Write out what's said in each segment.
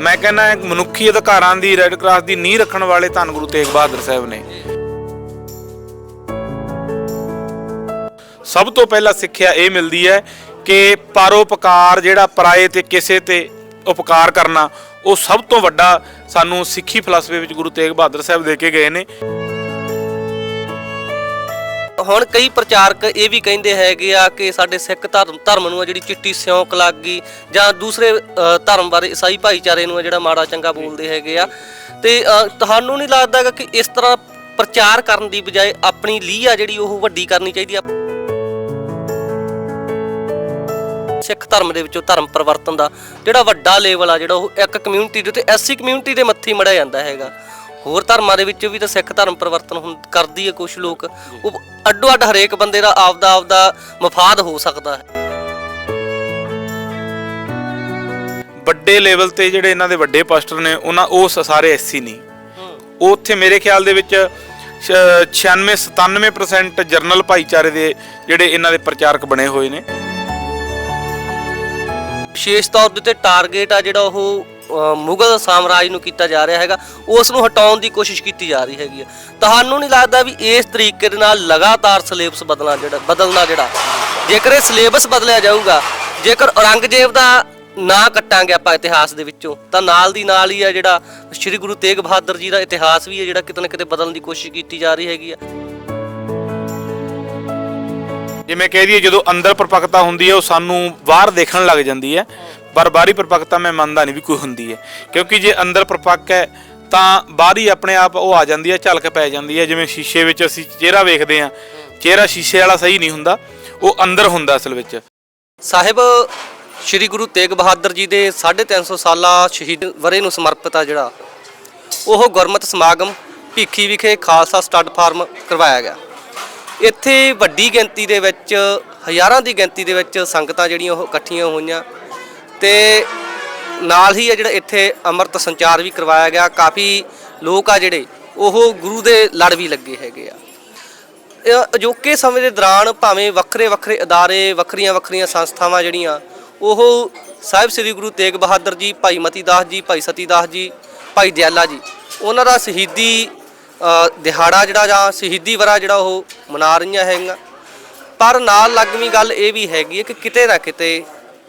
ਮੈਂ ਕਹਿੰਦਾ ਮਨੁੱਖੀ ਅਧਿਕਾਰਾਂ ਦੀ ਰੈੱਡ ਕਰਾਸ ਦੀ ਨੀਂਹ ਰੱਖਣ ਵਾਲੇ ਧੰਨ ਗੁਰੂ ਤੇਗ ਬਹਾਦਰ ਸਾਹਿਬ ਨੇ। ਸਭ ਤੋਂ ਪਹਿਲਾਂ ਸਿੱਖਿਆ ਇਹ ਮਿਲਦੀ ਹੈ ਕਿ ਪਰਉਪਕਾਰ ਜਿਹੜਾ ਪਰਾਏ ਤੇ ਕਿਸੇ ਤੇ ਉਪਕਾਰ ਕਰਨਾ, ਉਹ ਸਭ ਤੋਂ ਵੱਡਾ ਸਾਨੂੰ ਸਿੱਖੀ ਫਲਸਫੇ ਵਿੱਚ ਗੁਰੂ ਤੇਗ ਬਹਾਦਰ ਸਾਹਿਬ ਦੇ ਕੇ ਗਏ ਨੇ। ਹੁਣ ਕਈ ਪ੍ਰਚਾਰਕ ਇਹ ਵੀ ਕਹਿੰਦੇ ਹੈਗੇ ਆ ਕਿ ਸਾਡੇ ਸਿੱਖ ਧਰਮ ਧਰਮ ਨੂੰ ਆ ਜਿਹੜੀ ਚਿੱਟੀ ਸਿਉਂਕ ਲੱਗ ਗਈ ਜਾਂ ਦੂਸਰੇ ਧਰਮ ਬਾਰੇ ਈਸਾਈ ਭਾਈਚਾਰੇ ਨੂੰ ਆ ਜਿਹੜਾ ਮਾੜਾ ਚੰਗਾ ਬੋਲਦੇ ਹੈਗੇ ਆ। ਤੇ ਤੁਹਾਨੂੰ ਨਹੀਂ ਲੱਗਦਾ ਕਿ ਇਸ ਤਰ੍ਹਾਂ ਪ੍ਰਚਾਰ ਕਰਨ ਦੀ ਬਜਾਏ ਆਪਣੀ ਲੀਹ ਆ ਜਿਹੜੀ ਉਹ ਵੱਡੀ ਕਰਨੀ ਚਾਹੀਦੀ ਆ? ਸਿੱਖ ਧਰਮ ਦੇ ਵਿੱਚੋਂ ਧਰਮ ਪਰਿਵਰਤਨ ਦਾ ਜਿਹੜਾ ਵੱਡਾ ਲੈਵਲ ਆ ਜਿਹੜਾ ਉਹ ਇੱਕ ਕਮਿਊਨਿਟੀ ਦੇ ਤੇ ਐਸੀ ਕਮਿਊਨਿਟੀ ਦੇ ਮੱਥੇ ਮੜਿਆ ਜਾਂਦਾ ਹੈਗਾ। ਹੋਰ ਧਰਮਾਂ ਦੇ ਵਿੱਚ ਵੀ ਤਾਂ ਸਿੱਖ ਧਰਮ ਪਰਿਵਰਤਨ ਹੁਣ ਕਰਦੀ ਹੈ ਕੁਝ ਲੋਕ। ਉਹ ਅੱਡੋ ਅੱਡ ਹਰੇਕ ਬੰਦੇ ਦਾ ਆਪਦਾ ਆਪਦਾ ਮਫਾਦ ਹੋ ਸਕਦਾ ਹੈ। ਵੱਡੇ ਲੈਵਲ ਤੇ ਜਿਹੜੇ ਇਹਨਾਂ ਦੇ ਵੱਡੇ ਪਾਸਟਰ ਨੇ ਉਹਨਾਂ ਉਹ ਸਾਰੇ ਐਸੀ ਨਹੀਂ ਉਹ ਉੱਥੇ ਮੇਰੇ ਖਿਆਲ ਦੇ ਵਿੱਚ 96 97% ਜਰਨਲ ਭਾਈਚਾਰੇ ਦੇ ਜਿਹੜੇ ਇਹਨਾਂ ਦੇ ਪ੍ਰਚਾਰਕ ਬਣੇ ਹੋਏ ਨੇ। ਵਿਸ਼ੇਸ਼ ਤੌਰ ਦੇ ਉੱਤੇ ਟਾਰਗੇਟ ਆ ਜਿਹੜਾ ਉਹ ਮੁਗਲ ਸਾਮਰਾਜ ਨੂੰ ਕੀਤਾ ਜਾ ਰਿਹਾ ਹੈਗਾ, ਉਸ ਨੂੰ ਹਟਾਉਣ ਦੀ ਕੋਸ਼ਿਸ਼ ਕੀਤੀ ਜਾ ਰਹੀ ਹੈਗੀ ਤੁਹਾਨੂੰ ਨਹੀਂ ਲੱਗਦਾ ਵੀ ਇਸ ਤਰੀਕੇ ਦੇ ਨਾਲ ਲਗਾਤਾਰ ਸਿਲੇਬਸ ਬਦਲਣਾ ਜਿਹੜਾ ਬਦਲਣਾ ਜਿਹੜਾ? ਜੇਕਰ ਇਹ ਸਿਲੇਬਸ ਬਦਲਿਆ ਜਾਊਗਾ, ਜੇਕਰ ਔਰੰਗਜ਼ੇਬ ਦਾ ਨਾਂ ਕੱਟਾਂਗੇ ਆਪਾਂ ਇਤਿਹਾਸ ਦੇ ਵਿੱਚੋਂ, ਤਾਂ ਨਾਲ ਦੀ ਨਾਲ ਹੀ ਆ ਜਿਹੜਾ ਸ੍ਰੀ ਗੁਰੂ ਤੇਗ ਬਹਾਦਰ ਜੀ ਦਾ ਇਤਿਹਾਸ ਵੀ ਹੈ ਜਿਹੜਾ ਕਿਤੇ ਨਾ ਕਿਤੇ ਬਦਲਣ ਦੀ ਕੋਸ਼ਿਸ਼ ਕੀਤੀ ਜਾ ਰਹੀ ਹੈਗੀ ਆ। ਜਿਵੇਂ ਕਹਿ ਦਈਏ ਜਦੋਂ ਅੰਦਰ ਪਰਪੱਕਤਾ ਹੁੰਦੀ ਹੈ, ਉਹ ਸਾਨੂੰ ਬਾਹਰ ਦੇਖਣ ਲੱਗ ਜਾਂਦੀ ਹੈ। ਪਰ ਬਾਹਰੀ ਪਰਪੱਕਤਾ ਮੈਂ ਮੰਨਦਾ ਨਹੀਂ ਵੀ ਕੋਈ ਹੁੰਦੀ ਹੈ। ਕਿਉਂਕਿ ਜੇ ਅੰਦਰ ਪਰਪੱਕ ਹੈ, ਤਾਂ ਬਾਹਰੀ ਆਪਣੇ ਆਪ ਉਹ ਆ ਜਾਂਦੀ ਹੈ, ਝਲਕ ਪੈ ਜਾਂਦੀ ਹੈ। ਜਿਵੇਂ ਸ਼ੀਸ਼ੇ ਵਿੱਚ ਅਸੀਂ ਚਿਹਰਾ ਵੇਖਦੇ ਹਾਂ, ਚਿਹਰਾ ਸ਼ੀਸ਼ੇ ਵਾਲਾ ਸਹੀ ਨਹੀਂ ਹੁੰਦਾ, ਉਹ ਅੰਦਰ ਹੁੰਦਾ ਅਸਲ ਵਿੱਚ। ਸਾਹਿਬ, ਸ੍ਰੀ ਗੁਰੂ ਤੇਗ ਬਹਾਦਰ ਜੀ ਦੇ 350 ਸਾਲਾ ਸ਼ਹੀਦ ਵਰੇ ਨੂੰ ਸਮਰਪਿਤ ਆ ਜਿਹੜਾ, ਉਹ ਗੁਰਮਤ ਸਮਾਗਮ ਭੀਖੀ ਵਿਖੇ ਖਾਲਸਾ ਸਟੱਡ ਫਾਰਮ ਕਰਵਾਇਆ ਗਿਆ। ਇੱਥੇ ਵੱਡੀ ਗਿਣਤੀ ਦੇ ਵਿੱਚ, ਹਜ਼ਾਰਾਂ ਦੀ ਗਿਣਤੀ ਦੇ ਵਿੱਚ ਸੰਗਤਾਂ ਜਿਹੜੀਆਂ ਉਹ ਇਕੱਠੀਆਂ ਹੋਈਆਂ ਤੇ ਨਾਲ ਹੀ ਆ ਜਿਹੜਾ ਇੱਥੇ ਅੰਮ੍ਰਿਤ ਸੰਚਾਰ ਵੀ ਕਰਵਾਇਆ ਗਿਆ, ਕਾਫੀ ਲੋਕ ਆ ਜਿਹੜੇ, ਉਹ ਗੁਰੂ ਦੇ ਲੜ ਵੀ ਲੱਗੇ ਹੈਗੇ ਆ। ਅਜੋਕੇ ਸਮੇਂ ਦੇ ਦੌਰਾਨ ਭਾਵੇਂ ਵੱਖਰੇ ਵੱਖਰੇ ਅਦਾਰੇ, ਵੱਖਰੀਆਂ ਵੱਖਰੀਆਂ ਸੰਸਥਾਵਾਂ ਜਿਹੜੀਆਂ, ਉਹ ਸਾਹਿਬ ਸ੍ਰੀ ਗੁਰੂ ਤੇਗ ਬਹਾਦਰ ਜੀ, ਭਾਈ ਮਤੀ ਦਾਸ ਜੀ, ਭਾਈ ਸਤੀ ਦਾਸ ਜੀ, ਭਾਈ ਦਿਆਲਾ ਜੀ, ਉਹਨਾਂ ਦਾ ਸ਼ਹੀਦੀ ਦਿਹਾੜਾ ਜਿਹੜਾ ਜਾਂ ਸ਼ਹੀਦੀ ਵਰਾ ਜਿਹੜਾ ਉਹ ਮਨਾ ਰਹੀਆਂ ਹੈਗੀਆਂ। ਪਰ ਨਾਲ ਲੱਗਵੀਂ ਗੱਲ ਇਹ ਵੀ ਹੈਗੀ ਹੈ ਕਿ ਕਿਤੇ ਨਾ ਕਿਤੇ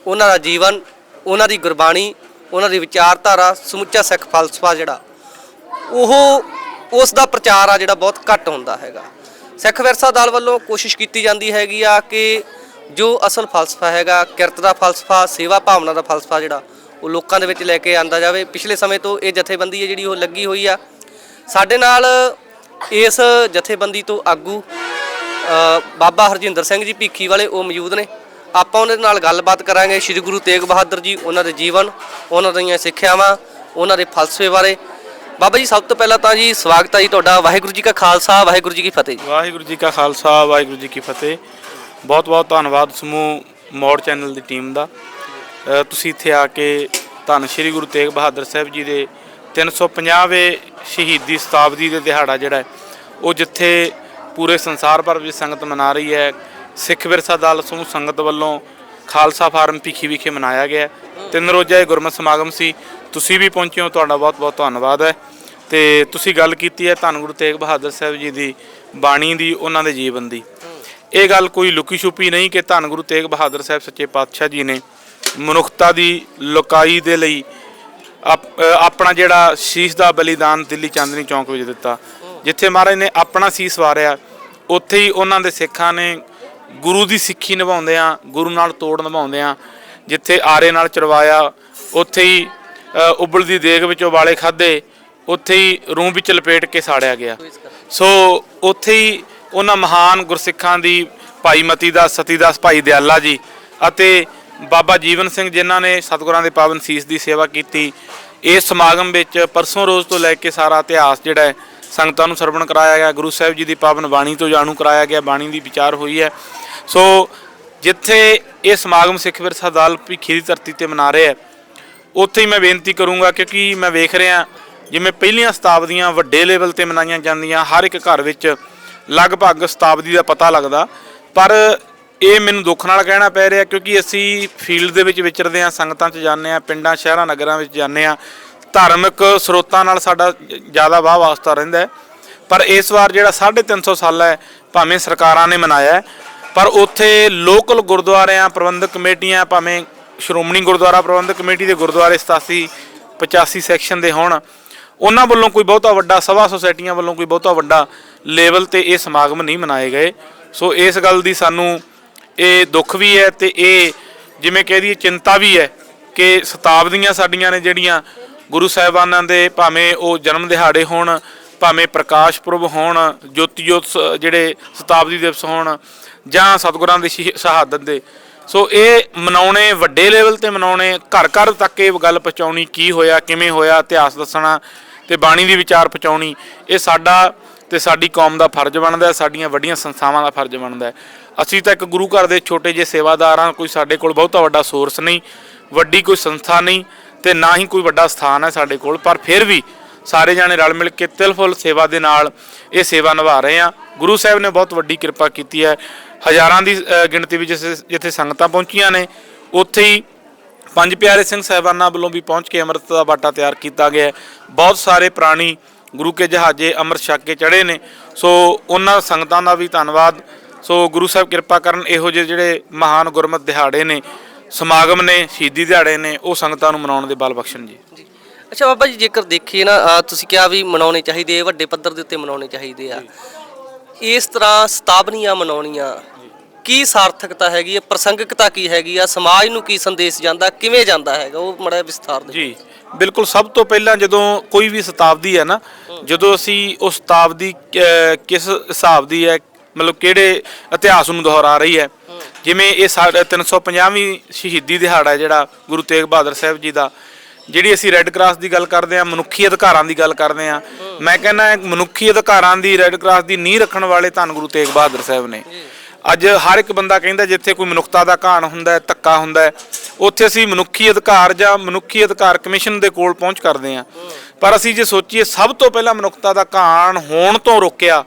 ਉਹਨਾਂ ਦਾ ਜੀਵਨ ਉਹਨਾਂ ਦੀ ਗੁਰਬਾਣੀ, ਉਹਨਾਂ ਦੀ ਵਿਚਾਰਧਾਰਾ, ਸਮੁੱਚਾ ਸਿੱਖ ਫਲਸਫਾ ਜਿਹੜਾ, ਉਹ ਉਸ ਦਾ ਪ੍ਰਚਾਰ ਆ ਜਿਹੜਾ ਬਹੁਤ ਘੱਟ ਹੁੰਦਾ ਹੈਗਾ। ਸਿੱਖ ਵਿਰਸਾ ਦਲ ਵੱਲੋਂ ਕੋਸ਼ਿਸ਼ ਕੀਤੀ ਜਾਂਦੀ ਹੈਗੀ ਆ ਕਿ ਜੋ ਅਸਲ ਫਲਸਫਾ ਹੈਗਾ, ਕਿਰਤ ਦਾ ਫਲਸਫਾ, ਸੇਵਾ ਭਾਵਨਾ ਦਾ ਫਲਸਫਾ ਜਿਹੜਾ, ਉਹ ਲੋਕਾਂ ਦੇ ਵਿੱਚ ਲੈ ਕੇ ਆਂਦਾ ਜਾਵੇ। ਪਿਛਲੇ ਸਮੇਂ ਤੋਂ ਇਹ ਜਥੇਬੰਦੀ ਹੈ ਜਿਹੜੀ ਉਹ ਲੱਗੀ ਹੋਈ ਆ। ਸਾਡੇ ਨਾਲ ਇਸ ਜਥੇਬੰਦੀ ਤੋਂ ਆਗੂ ਬਾਬਾ ਹਰਜਿੰਦਰ ਸਿੰਘ ਜੀ ਭੀਖੀ ਵਾਲੇ ਉਹ ਮੌਜੂਦ ਨੇ। ਆਪਾਂ ਉਹਨਾਂ ਦੇ ਨਾਲ ਗੱਲਬਾਤ ਕਰਾਂਗੇ। ਸ੍ਰੀ ਗੁਰੂ ਤੇਗ ਬਹਾਦਰ ਜੀ, ਉਹਨਾਂ ਦੇ ਜੀਵਨ, ਉਹਨਾਂ ਦੀਆਂ ਸਿੱਖਿਆਵਾਂ, ਉਹਨਾਂ ਦੇ ਫਲਸਫੇ ਬਾਰੇ। ਬਾਬਾ ਜੀ, ਸਭ ਤੋਂ ਪਹਿਲਾਂ ਤਾਂ ਜੀ ਸਵਾਗਤ ਹੈ ਜੀ ਤੁਹਾਡਾ। ਵਾਹਿਗੁਰੂ ਜੀ ਕਾ ਖਾਲਸਾ, ਵਾਹਿਗੁਰੂ ਜੀ ਕੀ ਫਤਿਹ ਜੀ। ਵਾਹਿਗੁਰੂ ਜੀ ਕਾ ਖਾਲਸਾ, ਵਾਹਿਗੁਰੂ ਜੀ ਕੀ ਫਤਿਹ। ਬਹੁਤ ਬਹੁਤ ਧੰਨਵਾਦ ਸਮੂਹ ਮੋੜ ਚੈਨਲ ਦੀ ਟੀਮ ਦਾ। ਤੁਸੀਂ ਇੱਥੇ ਆ ਕੇ ਧੰਨ ਸ਼੍ਰੀ ਗੁਰੂ ਤੇਗ ਬਹਾਦਰ ਸਾਹਿਬ ਜੀ ਦੇ 350ਵੇਂ ਸ਼ਹੀਦੀ ਸ਼ਤਾਬਦੀ ਦੇ ਦਿਹਾੜਾ ਜਿਹੜਾ ਉਹ ਜਿੱਥੇ ਪੂਰੇ ਸੰਸਾਰ ਭਰ ਵਿੱਚ ਸੰਗਤ ਮਨਾ ਰਹੀ ਹੈ। ਸਿੱਖ ਵਿਰਸਾ ਦਲ ਸਮੂਹ ਸੰਗਤ ਵੱਲੋਂ ਖਾਲਸਾ ਫਾਰਮ ਭਿੱਖੀ ਵਿਖੇ ਮਨਾਇਆ ਗਿਆ ਤਿੰਨ ਰੋਜ਼ਾ ਇਹ ਗੁਰਮਤਿ ਸਮਾਗਮ ਸੀ। ਤੁਸੀਂ ਵੀ ਪਹੁੰਚੇ ਹੋ, ਤੁਹਾਡਾ ਬਹੁਤ ਬਹੁਤ ਧੰਨਵਾਦ ਹੈ। ਤੇ ਤੁਸੀਂ ਗੱਲ ਕੀਤੀ ਹੈ ਧੰਨ ਗੁਰੂ ਤੇਗ ਬਹਾਦਰ ਸਾਹਿਬ ਜੀ ਦੀ ਬਾਣੀ ਦੀ, ਉਹਨਾਂ ਦੇ ਜੀਵਨ ਦੀ। ਇਹ ਗੱਲ ਕੋਈ ਲੁਕੀ ਛੁਪੀ ਨਹੀਂ ਕਿ ਧੰਨ ਗੁਰੂ ਤੇਗ ਬਹਾਦਰ ਸਾਹਿਬ ਸੱਚੇ ਪਾਤਸ਼ਾਹ ਜੀ ਨੇ ਮਨੁੱਖਤਾ ਦੀ ਲੁਕਾਈ ਦੇ ਲਈ ਆਪ- ਆਪਣਾ ਜਿਹੜਾ ਸ਼ੀਸ਼ ਦਾ ਬਲੀਦਾਨ ਦਿੱਲੀ ਚਾਂਦਨੀ ਚੌਂਕ ਵਿੱਚ ਦਿੱਤਾ। ਜਿੱਥੇ ਮਹਾਰਾਜ ਨੇ ਆਪਣਾ ਸੀਸ ਵਾਰਿਆ, ਉੱਥੇ ਹੀ ਉਹਨਾਂ ਦੇ ਸਿੱਖਾਂ ਨੇ ਗੁਰੂ ਦੀ ਸਿੱਖੀ ਨਿਭਾਉਂਦੇ ਨਿਭਾਉਂਦਿਆਂ ਗੁਰੂ ਨਾਲ ਤੋੜ ਨਿਭਾਉਂਦੇ ਨਿਭਾਉਂਦਿਆਂ ਜਿੱਥੇ ਆਰੇ ਨਾਲ ਚੜਵਾਇਆ, ਉੱਥੇ ਹੀ ਉਬਲਦੀ ਦੇਗ ਵਿੱਚ ਉਬਾਲੇ ਖਾਦੇ, ਉੱਥੇ ਹੀ ਰੂਹ ਵਿੱਚ ਲਪੇਟ ਕੇ ਸਾੜਿਆ ਗਿਆ। ਸੋ ਉੱਥੇ ਹੀ ਉਹਨਾਂ ਮਹਾਨ ਗੁਰਸਿੱਖਾਂ ਦੀ ਭਾਈ ਮਤੀ ਦਾਸ ਸਤੀ ਦਾਸ ਭਾਈ ਦਿਆਲਾ ਜੀ ਅਤੇ ਬਾਬਾ ਜੀਵਨ ਸਿੰਘ ਜਿਨ੍ਹਾਂ ਨੇ ਸਤਿਗੁਰਾਂ ਦੇ ਪਾਵਨ ਸੀਸ ਦੀ ਸੇਵਾ ਕੀਤੀ, ਇਸ ਸਮਾਗਮ ਵਿੱਚ ਪਰਸੋਂ ਰੋਜ਼ ਤੋਂ ਲੈ ਕੇ ਸਾਰਾ ਇਤਿਹਾਸ ਜਿਹੜਾ ਹੈ ਸੰਗਤਾਂ ਨੂੰ ਸਰਵਣ ਕਰਾਇਆ ਗਿਆ, ਗੁਰੂ ਸਾਹਿਬ ਜੀ ਦੀ ਪਾਵਨ ਬਾਣੀ ਤੋਂ ਜਾਣੂ ਕਰਾਇਆ ਗਿਆ, ਬਾਣੀ ਦੀ ਵਿਚਾਰ ਹੋਈ ਹੈ। ਸੋ ਜਿੱਥੇ ਇਹ ਸਮਾਗਮ ਸਿੱਖ ਵਿਰਸਾ ਦਾਲ ਭਿੱਖੀ ਦੀ ਧਰਤੀ ਤੇ ਮਨਾ ਰਿਹਾ ਹੈ, ਉੱਥੇ ਹੀ ਮੈਂ ਬੇਨਤੀ ਕਰੂੰਗਾ ਕਿਉਂਕਿ ਮੈਂ ਵੇਖ ਰਿਹਾ ਜਿਵੇਂ ਪਹਿਲੀਆਂ ਸ਼ਤਾਬਦੀਆਂ ਵੱਡੇ ਲੈਵਲ ਤੇ ਮਨਾਈਆਂ ਜਾਂਦੀਆਂ, ਹਰ ਇੱਕ ਘਰ ਵਿੱਚ ਲਗਭਗ ਸ਼ਤਾਬਦੀ ਦਾ ਪਤਾ ਲੱਗਦਾ। ਪਰ ਇਹ ਮੈਨੂੰ ਦੁੱਖ ਨਾਲ ਕਹਿਣਾ ਪੈ ਰਿਹਾ ਕਿਉਂਕਿ ਅਸੀਂ ਫੀਲਡ ਦੇ ਵਿੱਚ ਵਿਚਰਦੇ ਹਾਂ, ਸੰਗਤਾਂ 'ਚ ਜਾਂਦੇ ਹਾਂ, ਪਿੰਡਾਂ, ਸ਼ਹਿਰਾਂ, ਨਗਰਾਂ ਵਿੱਚ ਜਾਂਦੇ ਹਾਂ। ਧਾਰਮਿਕ ਸਰੋਤਾਂ ਨਾਲ ਸਾਡਾ ਜ਼ਿਆਦਾ ਵਾਹ ਵਾਸਤਾ ਰਹਿੰਦਾ ਹੈ। ਪਰ ਇਸ ਵਾਰ ਜਿਹੜਾ 350 ਸਾਲ ਹੈ, ਭਾਵੇਂ ਸਰਕਾਰਾਂ ਨੇ ਮਨਾਇਆ ਪਰ ਉੱਥੇ ਲੋਕਲ ਗੁਰਦੁਆਰਿਆਂ, ਪ੍ਰਬੰਧਕ ਕਮੇਟੀਆਂ, ਭਾਵੇਂ ਸ਼੍ਰੋਮਣੀ ਗੁਰਦੁਆਰਾ ਪ੍ਰਬੰਧਕ ਕਮੇਟੀ ਦੇ ਗੁਰਦੁਆਰੇ 87 85 ਸੈਕਸ਼ਨ ਦੇ ਹੋਣ, ਉਹਨਾਂ ਵੱਲੋਂ ਕੋਈ ਬਹੁਤਾ ਵੱਡਾ ਸਭਾ ਸੁਸਾਇਟੀਆਂ ਵੱਲੋਂ ਕੋਈ ਬਹੁਤਾ ਵੱਡਾ ਲੈਵਲ ਤੇ ਇਹ ਸਮਾਗਮ ਨਹੀਂ ਮਨਾਏ ਗਏ। ਸੋ ਇਸ ਗੱਲ ਦੀ ਸਾਨੂੰ ਇਹ ਦੁੱਖ ਵੀ ਹੈ ਤੇ ਇਹ ਜਿਵੇਂ ਕਹਿ ਦਈਏ ਚਿੰਤਾ ਵੀ ਹੈ ਕਿ ਸ਼ਤਾਬਦੀਆਂ ਸਾਡੀਆਂ ਨੇ ਜਿਹੜੀਆਂ ਗੁਰੂ ਸਾਹਿਬਾਨਾਂ ਦੇ ਭਾਵੇਂ ਉਹ ਜਨਮ ਦਿਹਾੜੇ ਹੋਣ, ਭਾਵੇਂ ਪ੍ਰਕਾਸ਼ ਪੁਰਬ ਹੋਣ ਜੋਤੀ ਜੋਤ ਸ- ਜਿਹੜੇ ਸ਼ਤਾਬਦੀ ਦਿਵਸ ਹੋਣ ਜਾਂ ਸਤਿਗੁਰਾਂ ਦੀ ਸ਼ਹੀ- ਸ਼ਹਾਦਤ ਦੇ। ਸੋ ਇਹ ਮਨਾਉਣੇ ਵੱਡੇ ਲੈਵਲ ਤੇ ਮਨਾਉਣੇ, ਘਰ ਘਰ ਤੱਕ ਇਹ ਗੱਲ ਪਹੁੰਚਾਉਣੀ ਕੀ ਹੋਇਆ, ਕਿਵੇਂ ਹੋਇਆ, ਇਤਿਹਾਸ ਦੱਸਣਾ ਤੇ ਬਾਣੀ ਦੀ ਵਿਚਾਰ ਪਹੁੰਚਾਉਣੀ, ਇਹ ਸਾਡਾ ਤੇ ਸਾਡੀ ਕੌਮ ਦਾ ਫਰਜ਼ ਬਣਦਾ ਹੈ ਸਾਡੀਆਂ ਵੱਡੀਆਂ ਸੰਸਥਾਵਾਂ ਦਾ ਫਰਜ਼ ਬਣਦਾ। ਹੈ ਅਸੀਂ ਤਾਂ ਇੱਕ ਗੁਰੂ ਘਰ ਦੇ ਛੋਟੇ ਜਿਹੇ ਸੇਵਾਦਾਰ ਹਾਂ, ਕੋਈ ਸਾਡੇ ਕੋਲ ਬਹੁਤਾ ਵੱਡਾ ਸੋਰਸ ਨਹੀਂ, ਵੱਡੀ ਕੋਈ ਸੰਸਥਾ ਨਹੀਂ ਤੇ ਨਾ ਹੀ ਕੋਈ ਵੱਡਾ ਸਥਾਨ ਹੈ ਸਾਡੇ ਕੋਲ, ਪਰ ਫਿਰ ਵੀ ਸਾਰੇ ਜਾਣੇ ਰਲ ਮਿਲ ਕੇ ਤਿਲਫੁਲ ਸੇਵਾ ਦੇ ਨਾਲ ਇਹ ਸੇਵਾ ਨਿਭਾ ਰਹੇ ਆ ਗੁਰੂ ਸਾਹਿਬ ਨੇ ਬਹੁਤ ਵੱਡੀ ਕਿਰਪਾ ਕੀਤੀ ਹੈ। ਹਜ਼ਾਰਾਂ ਦੀ ਗਿਣਤੀ ਵਿੱਚ ਜਿਸ- ਜਿੱਥੇ ਸੰਗਤਾਂ ਪਹੁੰਚੀਆਂ ਨੇ, ਉੱਥੇ ਹੀ ਪੰਜ ਪਿਆਰੇ ਸਿੰਘ ਸਾਹਿਬਾਨਾਂ ਵੱਲੋਂ ਵੀ ਪਹੁੰਚ ਕੇ ਅੰਮ੍ਰਿਤ ਦਾ ਬਾਟਾ ਤਿਆਰ ਕੀਤਾ ਗਿਆ ਬਹੁਤ ਸਾਰੇ ਪ੍ਰਾਣੀ ਗੁਰੂ ਕੇ ਜਹਾਜ਼ੇ ਅੰਮ੍ਰਿਤ ਛਕ ਕੇ ਚੜੇ ਨੇ। ਸੋ ਉਹਨਾਂ ਸੰਗਤਾਂ ਦਾ ਵੀ ਧੰਨਵਾਦ। ਸੋ ਗੁਰੂ ਸਾਹਿਬ ਕਿਰਪਾ ਕਰਨ ਇਹੋ ਜਿਹੇ ਜਿਹੜੇ ਮਹਾਨ ਗੁਰਮਤ ਦਿਹਾੜੇ ਨੇ ਸਮਾਗਮ ਨੇ ਸ਼ਹੀਦੀ ਦਿਹਾੜੇ ਨੇ ਉਹ ਸੰਗਤਾਂ ਨੂੰ ਮਨਾਉਣ ਦੇ ਬਲ ਬਖਸ਼ਣ ਜੀ। ਅੱਛਾ ਬਾਬਾ ਜੀ ਜੇਕਰ ਦੇਖੀਏ ਨਾ ਅਹ ਤੁਸੀਂ ਕਿਹਾ ਵੀ ਮਨਾਉਣੇ ਚਾਹੀਦੇ ਆ ਵੱਡੇ ਪੱਧਰ ਦੇ ਉੱਤੇ ਮਨਾਉਣੇ ਚਾਹੀਦੇ ਆ। ਇਸ ਤਰ੍ਹਾਂ ਸਤਾਬਨੀਆਂ ਮਨਾਉਣੀਆਂ ਕੀ ਸਾਰਥਕਤਾ ਹੈਗੀ ਹੈ ਪ੍ਰਸੰਗਿਕਤਾ ਕੀ ਹੈਗੀ ਆ ਸਮਾਜ ਨੂੰ ਕੀ ਸੰਦੇਸ਼ ਜਾਂਦਾ ਕਿਵੇਂ ਜਾਂਦਾ ਹੈਗਾ ਉਹ ਮੜਾ ਵਿਸਥਾਰ ਦੇ ਜੀ ਬਿਲਕੁਲ ਸਭ ਤੋਂ ਪਹਿਲਾਂ ਜਦੋਂ ਕੋਈ ਵੀ ਸ਼ਤਾਬਦੀ ਹੈ ਨਾ ਜਦੋਂ ਅਸੀਂ ਉਸ ਸ਼ਤਾਬਦੀ ਅਹ, ਕਿਸ ਹਿਸਾਬ ਦੀ ਹੈ ਮਤਲਬ ਕਿਹੜੇ ਇਤਿਹਾਸ ਨੂੰ ਦੁਹਰਾ ਰਹੀ ਹੈ ਜਿਵੇਂ ਇਹ ਸਾਡਾ 350ਵੀਂ ਸ਼ਹੀਦੀ ਦਿਹਾੜਾ ਜਿਹੜਾ ਗੁਰੂ ਤੇਗ ਬਹਾਦਰ ਸਾਹਿਬ ਜੀ ਦਾ, ਜਿਹੜੀ ਅਸੀਂ ਰੈੱਡ ਕਰਾਸ ਦੀ ਗੱਲ ਕਰਦੇ ਹਾਂ, ਮਨੁੱਖੀ ਅਧਿਕਾਰਾਂ ਦੀ ਗੱਲ ਕਰਦੇ ਹਾਂ। ਮੈਂ ਕਹਿੰਦਾ ਮਨੁੱਖੀ ਅਧਿਕਾਰਾਂ ਦੀ ਰੈੱਡ ਕਰਾਸ ਦੀ ਨੀਂਹ ਰੱਖਣ ਵਾਲੇ ਧੰਨ ਗੁਰੂ ਤੇਗ ਬਹਾਦਰ ਸਾਹਿਬ ਨੇ। ਅੱਜ ਹਰ ਇੱਕ ਬੰਦਾ ਕਹਿੰਦਾ ਜਿੱਥੇ ਕੋਈ ਮਨੁੱਖਤਾ ਦਾ ਘਾਣ ਹੁੰਦਾ ਹੈ, ਧੱਕਾ ਹੁੰਦਾ ਹੈ, ਉੱਥੇ ਅਸੀਂ ਮਨੁੱਖੀ ਅਧਿਕਾਰ ਜਾਂ ਮਨੁੱਖੀ ਅਧਿਕਾਰ ਕਮਿਸ਼ਨ ਦੇ ਕੋਲ ਪਹੁੰਚ ਕਰਦੇ ਹਾਂ। ਪਰ ਅਸੀਂ ਜੇ ਸੋਚੀਏ, ਸਭ ਤੋਂ ਪਹਿਲਾਂ ਮਨੁੱਖਤਾ ਦਾ ਘਾਣ ਹੋਣ ਤੋਂ ਰੋਕਿਆ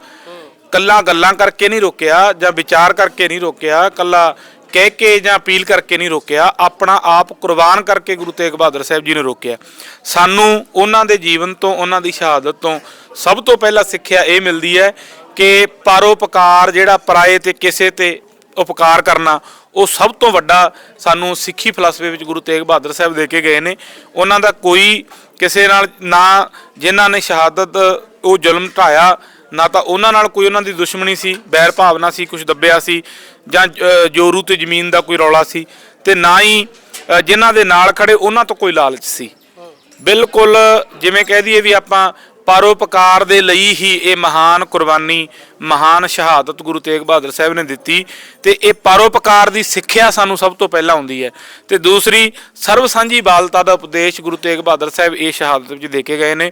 ਕੱਲਾ ਗੱਲਾਂ ਕਰਕੇ ਨਹੀਂ ਰੋਕਿਆ ਜਾਂ ਵਿਚਾਰ ਕਰਕੇ ਨਹੀਂ ਰੋਕਿਆ, ਕੱਲਾ ਕਹਿ ਕੇ ਜਾਂ ਅਪੀਲ ਕਰਕੇ ਨਹੀਂ ਰੋਕਿਆ, ਆਪਣਾ ਆਪ ਕੁਰਬਾਨ ਕਰਕੇ ਗੁਰੂ ਤੇਗ ਬਹਾਦਰ ਸਾਹਿਬ ਜੀ ਨੇ ਰੋਕਿਆ। ਸਾਨੂੰ ਉਹਨਾਂ ਦੇ ਜੀਵਨ ਤੋਂ, ਉਹਨਾਂ ਦੀ ਸ਼ਹਾਦਤ ਤੋਂ ਸਭ ਤੋਂ ਪਹਿਲਾਂ ਸਿੱਖਿਆ ਇਹ ਮਿਲਦੀ ਹੈ ਕਿ ਪਰਉਪਕਾਰ ਜਿਹੜਾ ਪਰਾਏ ਤੇ ਕਿਸੇ ਤੇ ਉਪਕਾਰ ਕਰਨਾ, ਉਹ ਸਭ ਤੋਂ ਵੱਡਾ ਸਾਨੂੰ ਸਿੱਖੀ ਫਲਸਫੇ ਵਿੱਚ ਗੁਰੂ ਤੇਗ ਬਹਾਦਰ ਸਾਹਿਬ ਦੇ ਕੇ ਗਏ ਨੇ। ਉਹਨਾਂ ਦਾ ਕੋਈ ਕਿਸੇ ਨਾਲ ਨਾ, ਜਿਨ੍ਹਾਂ ਨੇ ਸ਼ਹਾਦਤ ਉਹ ਜ਼ੁਲਮ ਢਾਇਆ ਨਾ ਤਾਂ ਉਹਨਾਂ ਨਾਲ ਕੋਈ ਉਹਨਾਂ ਦੀ ਦੁਸ਼ਮਣੀ ਸੀ ਬੈਰ ਭਾਵਨਾ ਸੀ ਕੁਝ ਦੱਬਿਆ ਸੀ ਜਾਂ ਜੋਰੂ ਤੇ ਜ਼ਮੀਨ ਦਾ ਕੋਈ ਰੌਲਾ ਸੀ ਤੇ ਨਾ ਹੀ ਅ, ਜਿਨ੍ਹਾਂ ਦੇ ਨਾਲ ਖੜੇ ਉਹਨਾਂ ਤੋਂ ਕੋਈ ਲਾਲਚ ਸੀ। ਬਿਲਕੁਲ ਜਿਵੇਂ ਕਹਿ ਦਈਏ ਵੀ ਆਪਾਂ ਪਰਉਪਕਾਰ ਦੇ ਲਈ ਹੀ ਇਹ ਮਹਾਨ ਕੁਰਬਾਨੀ, ਮਹਾਨ ਸ਼ਹਾਦਤ ਗੁਰੂ ਤੇਗ ਬਹਾਦਰ ਸਾਹਿਬ ਨੇ ਦਿੱਤੀ ਤੇ ਇਹ ਪਰਉਪਕਾਰ ਦੀ ਸਿੱਖਿਆ ਸਾਨੂੰ ਸਭ ਤੋਂ ਪਹਿਲਾਂ ਆਉਂਦੀ ਹੈ। ਤੇ ਦੂਸਰੀ, ਸਰਵ ਸਾਂਝੀ ਬਾਲਤਾ ਦਾ ਉਪਦੇਸ਼ ਗੁਰੂ ਤੇਗ ਬਹਾਦਰ ਸਾਹਿਬ ਇਹ ਸ਼ਹਾਦਤ ਵਿੱਚ ਦੇ ਕੇ ਗਏ ਨੇ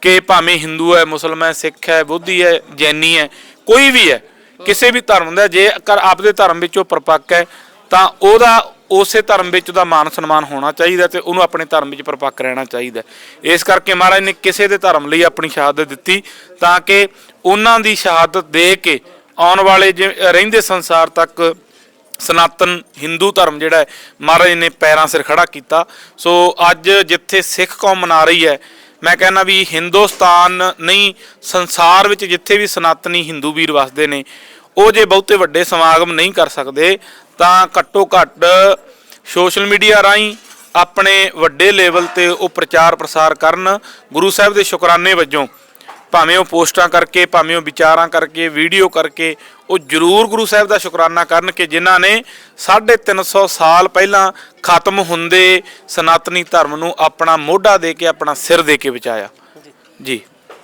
ਕਿ ਭਾਵੇਂ ਹਿੰਦੂ ਹੈ, ਮੁਸਲਮਾਨ ਹੈ, ਸਿੱਖ ਹੈ, ਬੁੱਧੀ ਹੈ, ਜੈਨੀ ਹੈ, ਕੋਈ ਵੀ ਹੈ, ਕਿਸੇ ਵੀ ਧਰਮ ਦਾ ਜੇ ਕਰ ਆਪਦੇ ਧਰਮ ਵਿੱਚੋਂ ਪਰਪੱਕ ਹੈ, ਤਾਂ ਉਹਦਾ ਉਸੇ ਧਰਮ ਵਿੱਚ ਉਹਦਾ ਮਾਨ ਸਨਮਾਨ ਹੋਣਾ ਚਾਹੀਦਾ ਤੇ ਉਹਨੂੰ ਆਪਣੇ ਧਰਮ ਵਿੱਚ ਪਰਪੱਕ ਰਹਿਣਾ ਚਾਹੀਦਾ। ਇਸ ਕਰਕੇ ਮਹਾਰਾਜ ਨੇ ਕਿਸੇ ਦੇ ਧਰਮ ਲਈ ਆਪਣੀ ਸ਼ਹਾਦਤ ਦਿੱਤੀ ਤਾਂ ਕਿ ਉਹਨਾਂ ਦੀ ਸ਼ਹਾਦਤ ਦੇ ਕੇ ਆਉਣ ਵਾਲੇ ਜਿਵੇਂ ਰਹਿੰਦੇ ਸੰਸਾਰ ਤੱਕ ਸਨਾਤਨ ਹਿੰਦੂ ਧਰਮ ਜਿਹੜਾ ਹੈ, ਮਹਾਰਾਜ ਨੇ ਪੈਰਾਂ ਸਿਰ ਖੜਾ ਕੀਤਾ। ਸੋ ਅੱਜ ਜਿੱਥੇ ਸਿੱਖ ਕੌਮ ਮਨਾ ਰਹੀ ਹੈ, ਮੈਂ ਕਹਿੰਦਾ ਵੀ ਹਿੰਦੁਸਤਾਨ ਨਹੀਂ, ਸੰਸਾਰ ਵਿੱਚ ਜਿੱਥੇ ਵੀ ਸਨਾਤਨੀ ਹਿੰਦੂ ਵੀਰ ਵਸਦੇ ਨੇ, ਉਹ ਜੇ ਬਹੁਤੇ ਵੱਡੇ ਸਮਾਗਮ ਨਹੀਂ ਕਰ ਸਕਦੇ ਤਾਂ ਘੱਟੋ ਘੱਟ ਸੋਸ਼ਲ ਮੀਡੀਆ ਰਾਹੀਂ ਆਪਣੇ ਵੱਡੇ ਲੈਵਲ ਤੇ ਉਹ ਪ੍ਰਚਾਰ ਪ੍ਰਸਾਰ ਕਰਨ ਗੁਰੂ ਸਾਹਿਬ ਦੇ ਸ਼ੁਕਰਾਨੇ ਵਜੋਂ ਭਾਵੇਂ ਉਹ ਪੋਸਟਾਂ ਕਰਕੇ ਭਾਵੇਂ ਉਹ ਵਿਚਾਰਾਂ ਕਰਕੇ ਵੀਡੀਓ ਕਰਕੇ ਉਹ ਜਰੂਰ ਗੁਰੂ ਸਾਹਿਬ ਦਾ ਸ਼ੁਕਰਾਨਾ ਕਰਨ ਕਿ ਜਿਨ੍ਹਾਂ ਨੇ 350 ਸਾਲ ਪਹਿਲਾਂ ਖਤਮ ਹੁੰਦੇ ਸਨਾਤਨੀ ਧਰਮ ਨੂੰ ਆਪਣਾ ਮੋਢਾ ਦੇ ਕੇ ਆਪਣਾ ਸਿਰ ਦੇ ਕੇ ਬਚਾਇਆ। ਜੀ।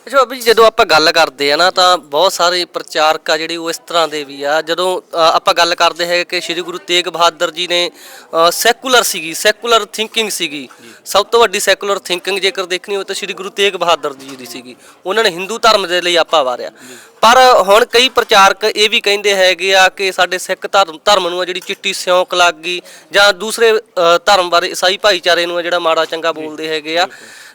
ਅੱਛਾ ਬਾਬਾ ਜੀ ਜਦੋਂ ਆਪਾਂ ਗੱਲ ਕਰਦੇ ਆ ਨਾ ਤਾਂ ਬਹੁਤ ਸਾਰੇ ਪ੍ਰਚਾਰਕ ਆ ਜਿਹੜੇ ਉਹ ਇਸ ਤਰ੍ਹਾਂ ਦੇ ਵੀ ਆ। ਜਦੋਂ ਅ, ਆਪਾਂ ਗੱਲ ਕਰਦੇ ਹੈ ਕਿ ਸ੍ਰੀ ਗੁਰੂ ਤੇਗ ਬਹਾਦਰ ਜੀ ਨੇ ਸੈਕੂਲਰ ਸੀਗੀ ਸੈਕੂਲਰ ਥਿੰਕਿੰਗ ਸੀਗੀ। ਸਭ ਤੋਂ ਵੱਡੀ ਸੈਕੂਲਰ ਥਿੰਕਿੰਗ ਜੇਕਰ ਦੇਖਣੀ ਹੋਵੇ ਤਾਂ ਸ੍ਰੀ ਗੁਰੂ ਤੇਗ ਬਹਾਦਰ ਜੀ ਦੀ ਸੀਗੀ। ਉਹਨਾਂ ਨੇ ਹਿੰਦੂ ਧਰਮ ਦੇ ਲਈ ਆਪਾ ਵਾਰਿਆ। ਪਰ ਹੁਣ ਕਈ ਪ੍ਰਚਾਰਕ ਇਹ ਵੀ ਕਹਿੰਦੇ ਹੈਗੇ ਆ ਕਿ ਸਾਡੇ ਸਿੱਖ ਧਰਮ ਧਰਮ ਨੂੰ ਆ ਜਿਹੜੀ ਚਿੱਟੀ ਸਿਉਂਕ ਲੱਗ ਗਈ ਜਾਂ ਦੂਸਰੇ ਅ, ਧਰਮ ਬਾਰੇ ਈਸਾਈ ਭਾਈਚਾਰੇ ਨੂੰ ਆ ਜਿਹੜਾ ਮਾੜਾ ਚੰਗਾ ਬੋਲਦੇ ਹੈਗੇ ਆ।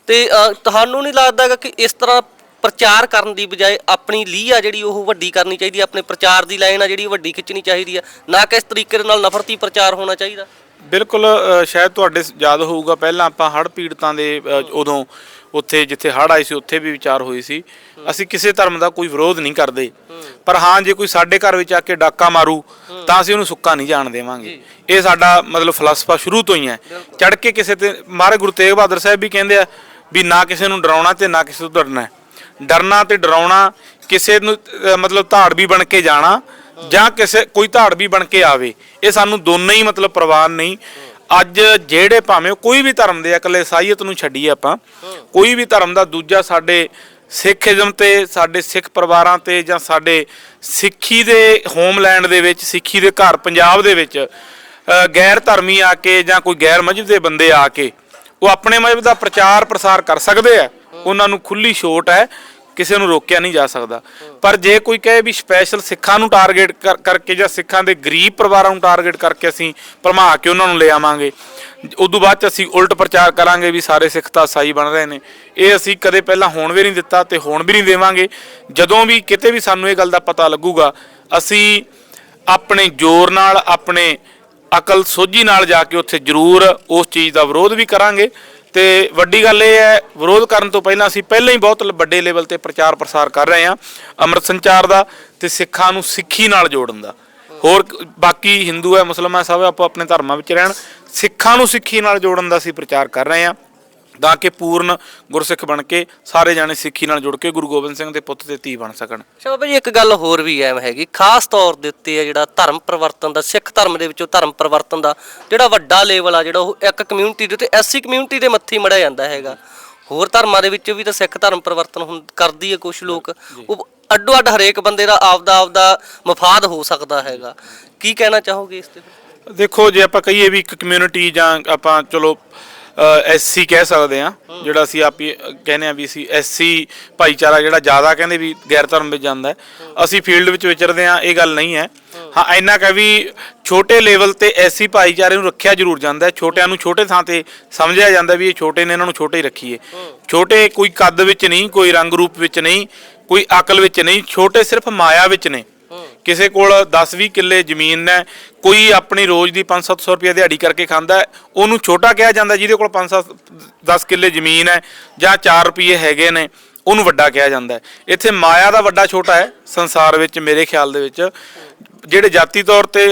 ਤੇ ਅ, ਤੁਹਾਨੂੰ ਨਹੀਂ ਲੱਗਦਾ ਗਾ ਕਿ ਇਸ ਤਰ੍ਹਾਂ ਪ੍ਰਚਾਰ ਕਰਨ ਦੀ ਬਜਾਏ ਆਪਣੀ ਲੀਹ ਆ ਜਿਹੜੀ ਉਹ ਵੱਡੀ ਕਰਨੀ ਚਾਹੀਦੀ ਹੈ ਆਪਣੇ ਪ੍ਰਚਾਰ ਦੀ ਲਾਈਨ ਆ ਜਿਹੜੀ ਵੱਡੀ ਖਿੱਚਣੀ ਚਾਹੀਦੀ ਆ। ਨਾ ਕਿ ਇਸ ਤਰੀਕੇ ਦੇ ਨਾਲ ਨਫ਼ਰਤੀ ਪ੍ਰਚਾਰ ਹੋਣਾ ਚਾਹੀਦਾ। ਬਿਲਕੁਲ ਅ, ਸ਼ਾਇਦ ਤੁਹਾਡੇ ਸ- ਯਾਦ ਹੋਊਗਾ ਪਹਿਲਾਂ ਆਪਾਂ ਹੜ੍ਹ ਪੀੜਤਾਂ ਦੇ ਅ, ਉਦੋਂ ਉੱਥੇ ਜਿੱਥੇ ਹੜ੍ਹ ਆਏ ਸੀ ਉੱਥੇ ਵੀ ਵਿਚਾਰ ਹੋਈ ਸੀ। ਅਸੀਂ ਕਿਸੇ ਧਰਮ ਦਾ ਕੋਈ ਵਿਰੋਧ ਨਹੀਂ ਕਰਦੇ। ਪਰ ਹਾਂ ਜੇ ਕੋਈ ਸਾਡੇ ਘਰ ਵਿੱਚ ਆ ਕੇ ਡਾਕਾ ਮਾਰੂ ਤਾਂ ਅਸੀਂ ਉਹਨੂੰ ਸੁੱਕਾ ਨਹੀਂ ਜਾਣ ਦੇਵਾਂਗੇ। ਇਹ ਸਾਡਾ ਮਤਲਬ ਫਲਸਫਾ ਸ਼ੁਰੂ ਤੋਂ ਹੀ ਹੈ। ਚੜ ਕੇ ਕਿਸੇ ਤੇ ਮਹਾਰਾਜ ਗੁਰੂ ਤੇਗ ਬਹਾਦਰ ਸਾਹਿਬ ਵੀ ਕਹਿੰਦੇ ਆ ਵੀ ਨਾ ਕਿਸੇ ਨੂੰ ਡਰਾਉਣਾ ਤੇ ਨਾ ਕਿਸੇ ਤੋਂ ਡਰਨਾ ਹੈ। ਡਰਨਾ ਤੇ ਡਰਾਉਣਾ ਕਿਸੇ ਨੂੰ ਅ, ਮਤਲਬ ਧਾੜ ਵੀ ਬਣ ਕੇ ਜਾਣਾ ਜਾਂ ਕਿਸੇ ਕੋਈ ਧਾੜ ਵੀ ਬਣ ਕੇ ਆਵੇ ਇਹ ਸਾਨੂੰ ਦੋਨੇ ਹੀ ਮਤਲਬ ਪ੍ਰਵਾਨ ਨਹੀਂ। ਅੱਜ ਜਿਹੜੇ ਭਾਵੇਂ ਉਹ ਕੋਈ ਵੀ ਧਰਮ ਦੇ ਆ, ਇਕੱਲੇ ਸਾਈਅਤ ਨੂੰ ਛੱਡੀਏ ਆਪਾਂ ਕੋਈ ਵੀ ਧਰਮ ਦਾ ਦੂਜਾ ਸਾਡੇ ਸਿੱਖੀਜ਼ਮ ਤੇ ਸਾਡੇ ਸਿੱਖ ਪਰਿਵਾਰਾਂ ਤੇ ਜਾਂ ਸਾਡੇ ਸਿੱਖੀ ਦੇ ਹੋਮਲੈਂਡ ਦੇ ਵਿੱਚ ਸਿੱਖੀ ਦੇ ਘਰ ਪੰਜਾਬ ਦੇ ਵਿੱਚ ਅ, ਗੈਰ ਧਰਮੀ ਆ ਕੇ ਜਾਂ ਕੋਈ ਗੈਰ ਮਜਹਬ ਦੇ ਬੰਦੇ ਆ ਕੇ ਉਹ ਆਪਣੇ ਮਜਹਬ ਦਾ ਪ੍ਰਚਾਰ ਪ੍ਰਸਾਰ ਕਰ ਸਕਦੇ ਆ। ਉਹਨਾਂ ਨੂੰ ਖੁੱਲੀ ਛੋਟ ਹੈ, ਕਿਸੇ ਨੂੰ ਰੋਕਿਆ ਨਹੀਂ ਜਾ ਸਕਦਾ। ਪਰ ਜੇ ਕੋਈ ਕਹੇ ਵੀ ਸਪੈਸ਼ਲ ਸਿੱਖਾਂ ਨੂੰ ਟਾਰਗੇਟ ਕਰਕੇ ਜਾਂ ਸਿੱਖਾਂ ਦੇ ਗਰੀਬ ਪਰਿਵਾਰਾਂ ਨੂੰ ਟਾਰਗੇਟ ਕਰਕੇ ਅਸੀਂ ਭਰਮਾ ਕੇ ਉਹਨਾਂ ਨੂੰ ਲੈ ਆਵਾਂਗੇ, ਉਦੋਂ ਬਾਅਦ ਚ ਅਸੀਂ ਉਲਟ ਪ੍ਰਚਾਰ ਕਰਾਂਗੇ ਵੀ ਸਾਰੇ ਸਿੱਖ ਤਾਂ ਸਾਈ ਬਣ ਰਹੇ ਨੇ। ਇਹ ਅਸੀਂ ਕਦੇ ਪਹਿਲਾਂ ਹੋਣ ਵੀ ਨਹੀਂ ਦਿੱਤਾ ਤੇ ਹੋਣ ਵੀ ਨਹੀਂ ਦੇਵਾਂਗੇ। ਜਦੋਂ ਵੀ ਕਿਤੇ ਵੀ ਸਾਨੂੰ ਇਹ ਗੱਲ ਦਾ ਪਤਾ ਲੱਗੂਗਾ, ਅਸੀਂ ਆਪਣੇ ਜ਼ੋਰ ਨਾਲ, ਆਪਣੇ ਅਕਲ ਸੋਝੀ ਨਾਲ ਜਾ ਕੇ ਉੱਥੇ ਜ਼ਰੂਰ ਉਸ ਚੀਜ਼ ਦਾ ਵਿਰੋਧ ਵੀ ਕਰਾਂਗੇ। ਤੇ ਵੱਡੀ ਗੱਲ ਇਹ ਹੈ ਵਿਰੋਧ ਕਰਨ ਤੋਂ ਪਹਿਲਾਂ ਅਸੀਂ ਪਹਿਲਾਂ ਹੀ ਬਹੁਤ ਵੱਡੇ ਲੈਵਲ ਤੇ ਪ੍ਰਚਾਰ ਪ੍ਰਸਾਰ ਕਰ ਰਹੇ ਹਾਂ ਅੰਮ੍ਰਿਤ ਸੰਚਾਰ ਦਾ ਤੇ ਸਿੱਖਾਂ ਨੂੰ ਸਿੱਖੀ ਨਾਲ ਜੋੜਨ ਦਾ। ਹੋਰ ਬਾਕੀ ਹਿੰਦੂ ਹੈ ਮੁਸਲਮਾਨ ਹੈ, ਸਭ ਆਪੋ ਆਪਣੇ ਧਰਮਾਂ ਵਿੱਚ ਰਹਿਣ। ਸਿੱਖਾਂ ਨੂੰ ਸਿੱਖੀ ਨਾਲ ਜੋੜਨ ਦਾ ਅਸੀਂ ਪ੍ਰਚਾਰ ਕਰ ਰਹੇ ਹਾਂ। ਤਾਂ ਕਿ ਪੂਰਨ ਗੁਰਸਿੱਖ ਬਣ ਕੇ ਸਾਰੇ ਜਾਣੇ ਸਿੱਖੀ ਨਾਲ ਜੁੜ ਕੇ ਗੁਰੂ ਗੋਬਿੰਦ ਸਿੰਘ ਦੇ ਪੁੱਤ ਤੇ ਧੀ ਬਣ ਸਕਣ। ਬਾਬਾ ਜੀ ਇੱਕ ਗੱਲ ਹੋਰ ਵੀ ਐਮ ਹੈਗੀ। ਖਾਸ ਤੌਰ ਦੇ ਉੱਤੇ ਆ ਜਿਹੜਾ ਧਰਮ ਪਰਿਵਰਤਨ ਦਾ ਸਿੱਖ ਧਰਮ ਦੇ ਵਿੱਚੋਂ ਧਰਮ ਪਰਿਵਰਤਨ ਦਾ ਜਿਹੜਾ ਵੱਡਾ ਲੈਵਲ ਆ ਜਿਹੜਾ ਉਹ ਇੱਕ ਕਮਿਊਨਿਟੀ ਦੇ ਉੱਤੇ ਐਸੀ ਕਮਿਊਨਿਟੀ ਦੇ ਮੱਥੇ ਮੜਿਆ ਜਾਂਦਾ ਹੈਗਾ। ਹੋਰ ਧਰਮਾਂ ਦੇ ਵਿੱਚ ਵੀ ਤਾਂ ਸਿੱਖ ਧਰਮ ਪਰਿਵਰਤਨ ਕਰਦੀ ਹੈ ਕੁਝ ਲੋਕ। ਉਹ ਅੱਡੋ ਅੱਡ ਹਰੇਕ ਬੰਦੇ ਦਾ ਆਪਦਾ ਆਪਦਾ ਮਫਾਦ ਹੋ ਸਕਦਾ ਹੈਗਾ। ਕੀ ਕਹਿਣਾ ਚਾਹੋਗੇ ਇਸ ਤੇ? ਦੇਖੋ ਜੇ ਆਪਾਂ ਕਹੀਏ ਵੀ ਇੱਕ ਕਮਿਊਨਿਟੀ ਜਾਂ ਆਪਾਂ ਚਲੋ ਐਸਸੀ ਕਹਿ ਸਕਦੇ ਆ ਜਿਹੜਾ ਅਸੀਂ ਆਪ ਹੀ ਕਹਿੰਦੇ ਆ ਵੀ ਅਸੀਂ ਐਸਸੀ ਭਾਈਚਾਰਾ ਜਿਹੜਾ ਜ਼ਿਆਦਾ ਕਹਿੰਦੇ ਵੀ ਗੈਰ ਧਰਮ ਵਿੱਚ ਜਾਂਦਾ ਅਸੀਂ ਫੀਲਡ ਵਿੱਚ ਵਿਚਰਦੇ ਆ ਇਹ ਗੱਲ ਨਹੀਂ ਹੈ। ਹਾਂ, ਇੰਨਾ ਕਹ ਵੀ ਛੋਟੇ ਲੈਵਲ ਤੇ ਐਸੀ ਭਾਈਚਾਰੇ ਨੂੰ ਰੱਖਿਆ ਜ਼ਰੂਰ ਜਾਂਦਾ ਹੈ। ਛੋਟਿਆਂ ਨੂੰ ਛੋਟੇ ਥਾਂ ਤੇ ਸਮਝਿਆ ਜਾਂਦਾ ਵੀ ਇਹ ਛੋਟੇ ਨੇ, ਇਹਨਾਂ ਨੂੰ ਛੋਟੇ ਹੀ ਰੱਖੀਏ। ਛੋਟੇ ਕੋਈ ਕੱਦ ਵਿੱਚ ਨਹੀਂ, ਕੋਈ ਰੰਗ ਰੂਪ ਵਿੱਚ ਨਹੀਂ, ਕੋਈ ਅਕਲ ਵਿੱਚ ਨਹੀਂ, ਛੋਟੇ ਸਿਰਫ ਮਾਇਆ ਵਿੱਚ ਨੇ। ਕਿਸੇ ਕੋਲ 10-20 ਕਿੱਲੇ ਜ਼ਮੀਨ ਹੈ ਕੋਈ ਆਪਣੀ ਰੋਜ਼ ਦੀ 5-700 ਰੁਪਏ ਦਿਹਾੜੀ ਕਰਕੇ ਖਾਂਦਾ ਉਹਨੂੰ ਛੋਟਾ ਕਿਹਾ ਜਾਂਦਾ ਜਿਹਦੇ ਕੋਲ 5-7 10 ਕਿੱਲੇ ਜ਼ਮੀਨ ਹੈ ਜਾਂ 4 ਰੁਪਏ ਹੈਗੇ ਨੇ ਉਹਨੂੰ ਵੱਡਾ ਕਿਹਾ ਜਾਂਦਾ ਹੈ। ਇੱਥੇ ਮਾਇਆ ਦਾ ਵੱਡਾ ਛੋਟਾ ਹੈ ਸੰਸਾਰ ਵਿੱਚ ਮੇਰੇ ਖਿਆਲ ਦੇ ਵਿੱਚ। ਜਿਹੜੇ ਜਾਤੀ ਤੌਰ ਤੇ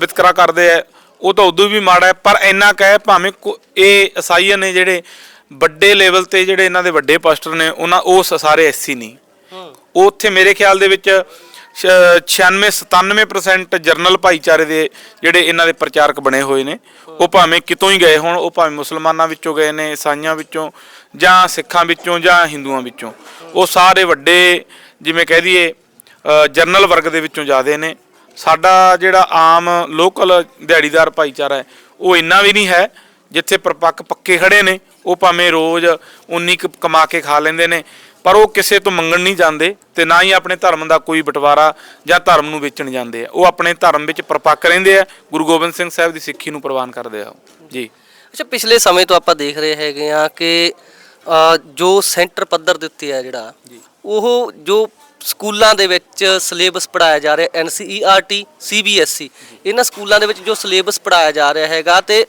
ਵਿਤਕਰਾ ਕਰਦੇ ਆ ਉਹ ਤਾਂ ਉਦੋਂ ਵੀ ਮਾੜਾ ਹੈ ਪਰ ਇੰਨਾ ਕਹੇ ਭਾਵੇਂ ਇਹ ਈਸਾਈਆਂ ਨੇ ਜਿਹੜੇ ਵੱਡੇ ਲੈਵਲ ਤੇ ਜਿਹੜੇ ਇਹਨਾਂ ਦੇ ਵੱਡੇ ਪਾਸਟਰ ਨੇ ਉਹਨਾਂ ਉਹ ਸਾਰੇ ਐਸੀ ਨਹੀਂ ਉਹ ਉੱਥੇ ਮੇਰੇ ਖਿਆਲ ਦੇ ਵਿੱਚ 96 97% ਜਰਨਲ ਭਾਈਚਾਰੇ ਦੇ ਜਿਹੜੇ ਇਹਨਾਂ ਦੇ ਪ੍ਰਚਾਰਕ ਬਣੇ ਹੋਏ ਨੇ, ਉਹ ਭਾਵੇਂ ਕਿਤੋਂ ਹੀ ਗਏ ਹੋਣ, ਉਹ ਭਾਵੇਂ ਮੁਸਲਮਾਨਾਂ ਵਿੱਚੋਂ ਗਏ ਨੇ, ਈਸਾਈਆਂ ਵਿੱਚੋਂ, ਜਾਂ ਸਿੱਖਾਂ ਵਿੱਚੋਂ, ਜਾਂ ਹਿੰਦੂਆਂ ਵਿੱਚੋਂ, ਉਹ ਸਾਰੇ ਵੱਡੇ ਜਿਵੇਂ ਕਹਿ ਦਈਏ ਜਰਨਲ ਵਰਗ ਦੇ ਵਿੱਚੋਂ ਜ਼ਿਆਦੇ ਨੇ। ਸਾਡਾ ਜਿਹੜਾ ਆਮ ਲੋਕਲ ਦਿਹਾੜੀਦਾਰ ਭਾਈਚਾਰਾ ਹੈ, ਉਹ ਇੰਨਾ ਵੀ ਨਹੀਂ ਹੈ, ਜਿੱਥੇ ਪਰਪੱਕ ਪੱਕੇ ਖੜੇ ਨੇ, ਉਹ ਭਾਵੇਂ ਰੋਜ਼ ਉਨੀ ਕੁ ਕਮਾ ਕੇ ਖਾ ਲੈਂਦੇ ਨੇ ਪਰ ਉਹ ਕਿਸੇ ਤੋਂ ਮੰਗਣ ਨਹੀਂ ਜਾਂਦੇ ਤੇ ਨਾ ਹੀ ਆਪਣੇ ਧਰਮ ਦਾ ਕੋਈ ਬਟਵਾਰਾ ਜਾਂ ਧਰਮ ਨੂੰ ਵੇਚਣ ਜਾਂਦੇ ਆ। ਉਹ ਆਪਣੇ ਧਰਮ ਵਿੱਚ ਪਰਪੱਕ ਰਹਿੰਦੇ ਆ। ਗੁਰੂ ਗੋਬਿੰਦ ਸਿੰਘ ਸਾਹਿਬ ਦੀ ਸਿੱਖੀ ਨੂੰ ਪ੍ਰਵਾਨ ਕਰਦੇ ਆ। ਜੀ। ਅੱਛਾ ਪਿਛਲੇ ਸਮੇਂ ਤੋਂ ਆਪਾਂ ਦੇਖ ਰਹੇ ਹੈਗੇ ਆ ਕਿ ਜੋ ਸੈਂਟਰ ਪੱਧਰ ਦੇ ਉੱਤੇ ਆ ਜਿਹੜਾ ਉਹ ਜੋ ਸਕੂਲਾਂ ਦੇ ਵਿੱਚ ਸਿਲੇਬਸ ਪੜਾਇਆ ਜਾ ਰਿਹਾ ਐਨਸੀਈਆਰਟੀ ਸੀਬੀਐਸਈ ਇਹਨਾਂ ਸਕੂਲਾਂ ਦੇ ਵਿੱਚ ਜੋ ਸਿਲੇਬਸ ਪੜਾਇਆ ਜਾ ਰਿਹਾ ਹੈਗਾ ਤੇ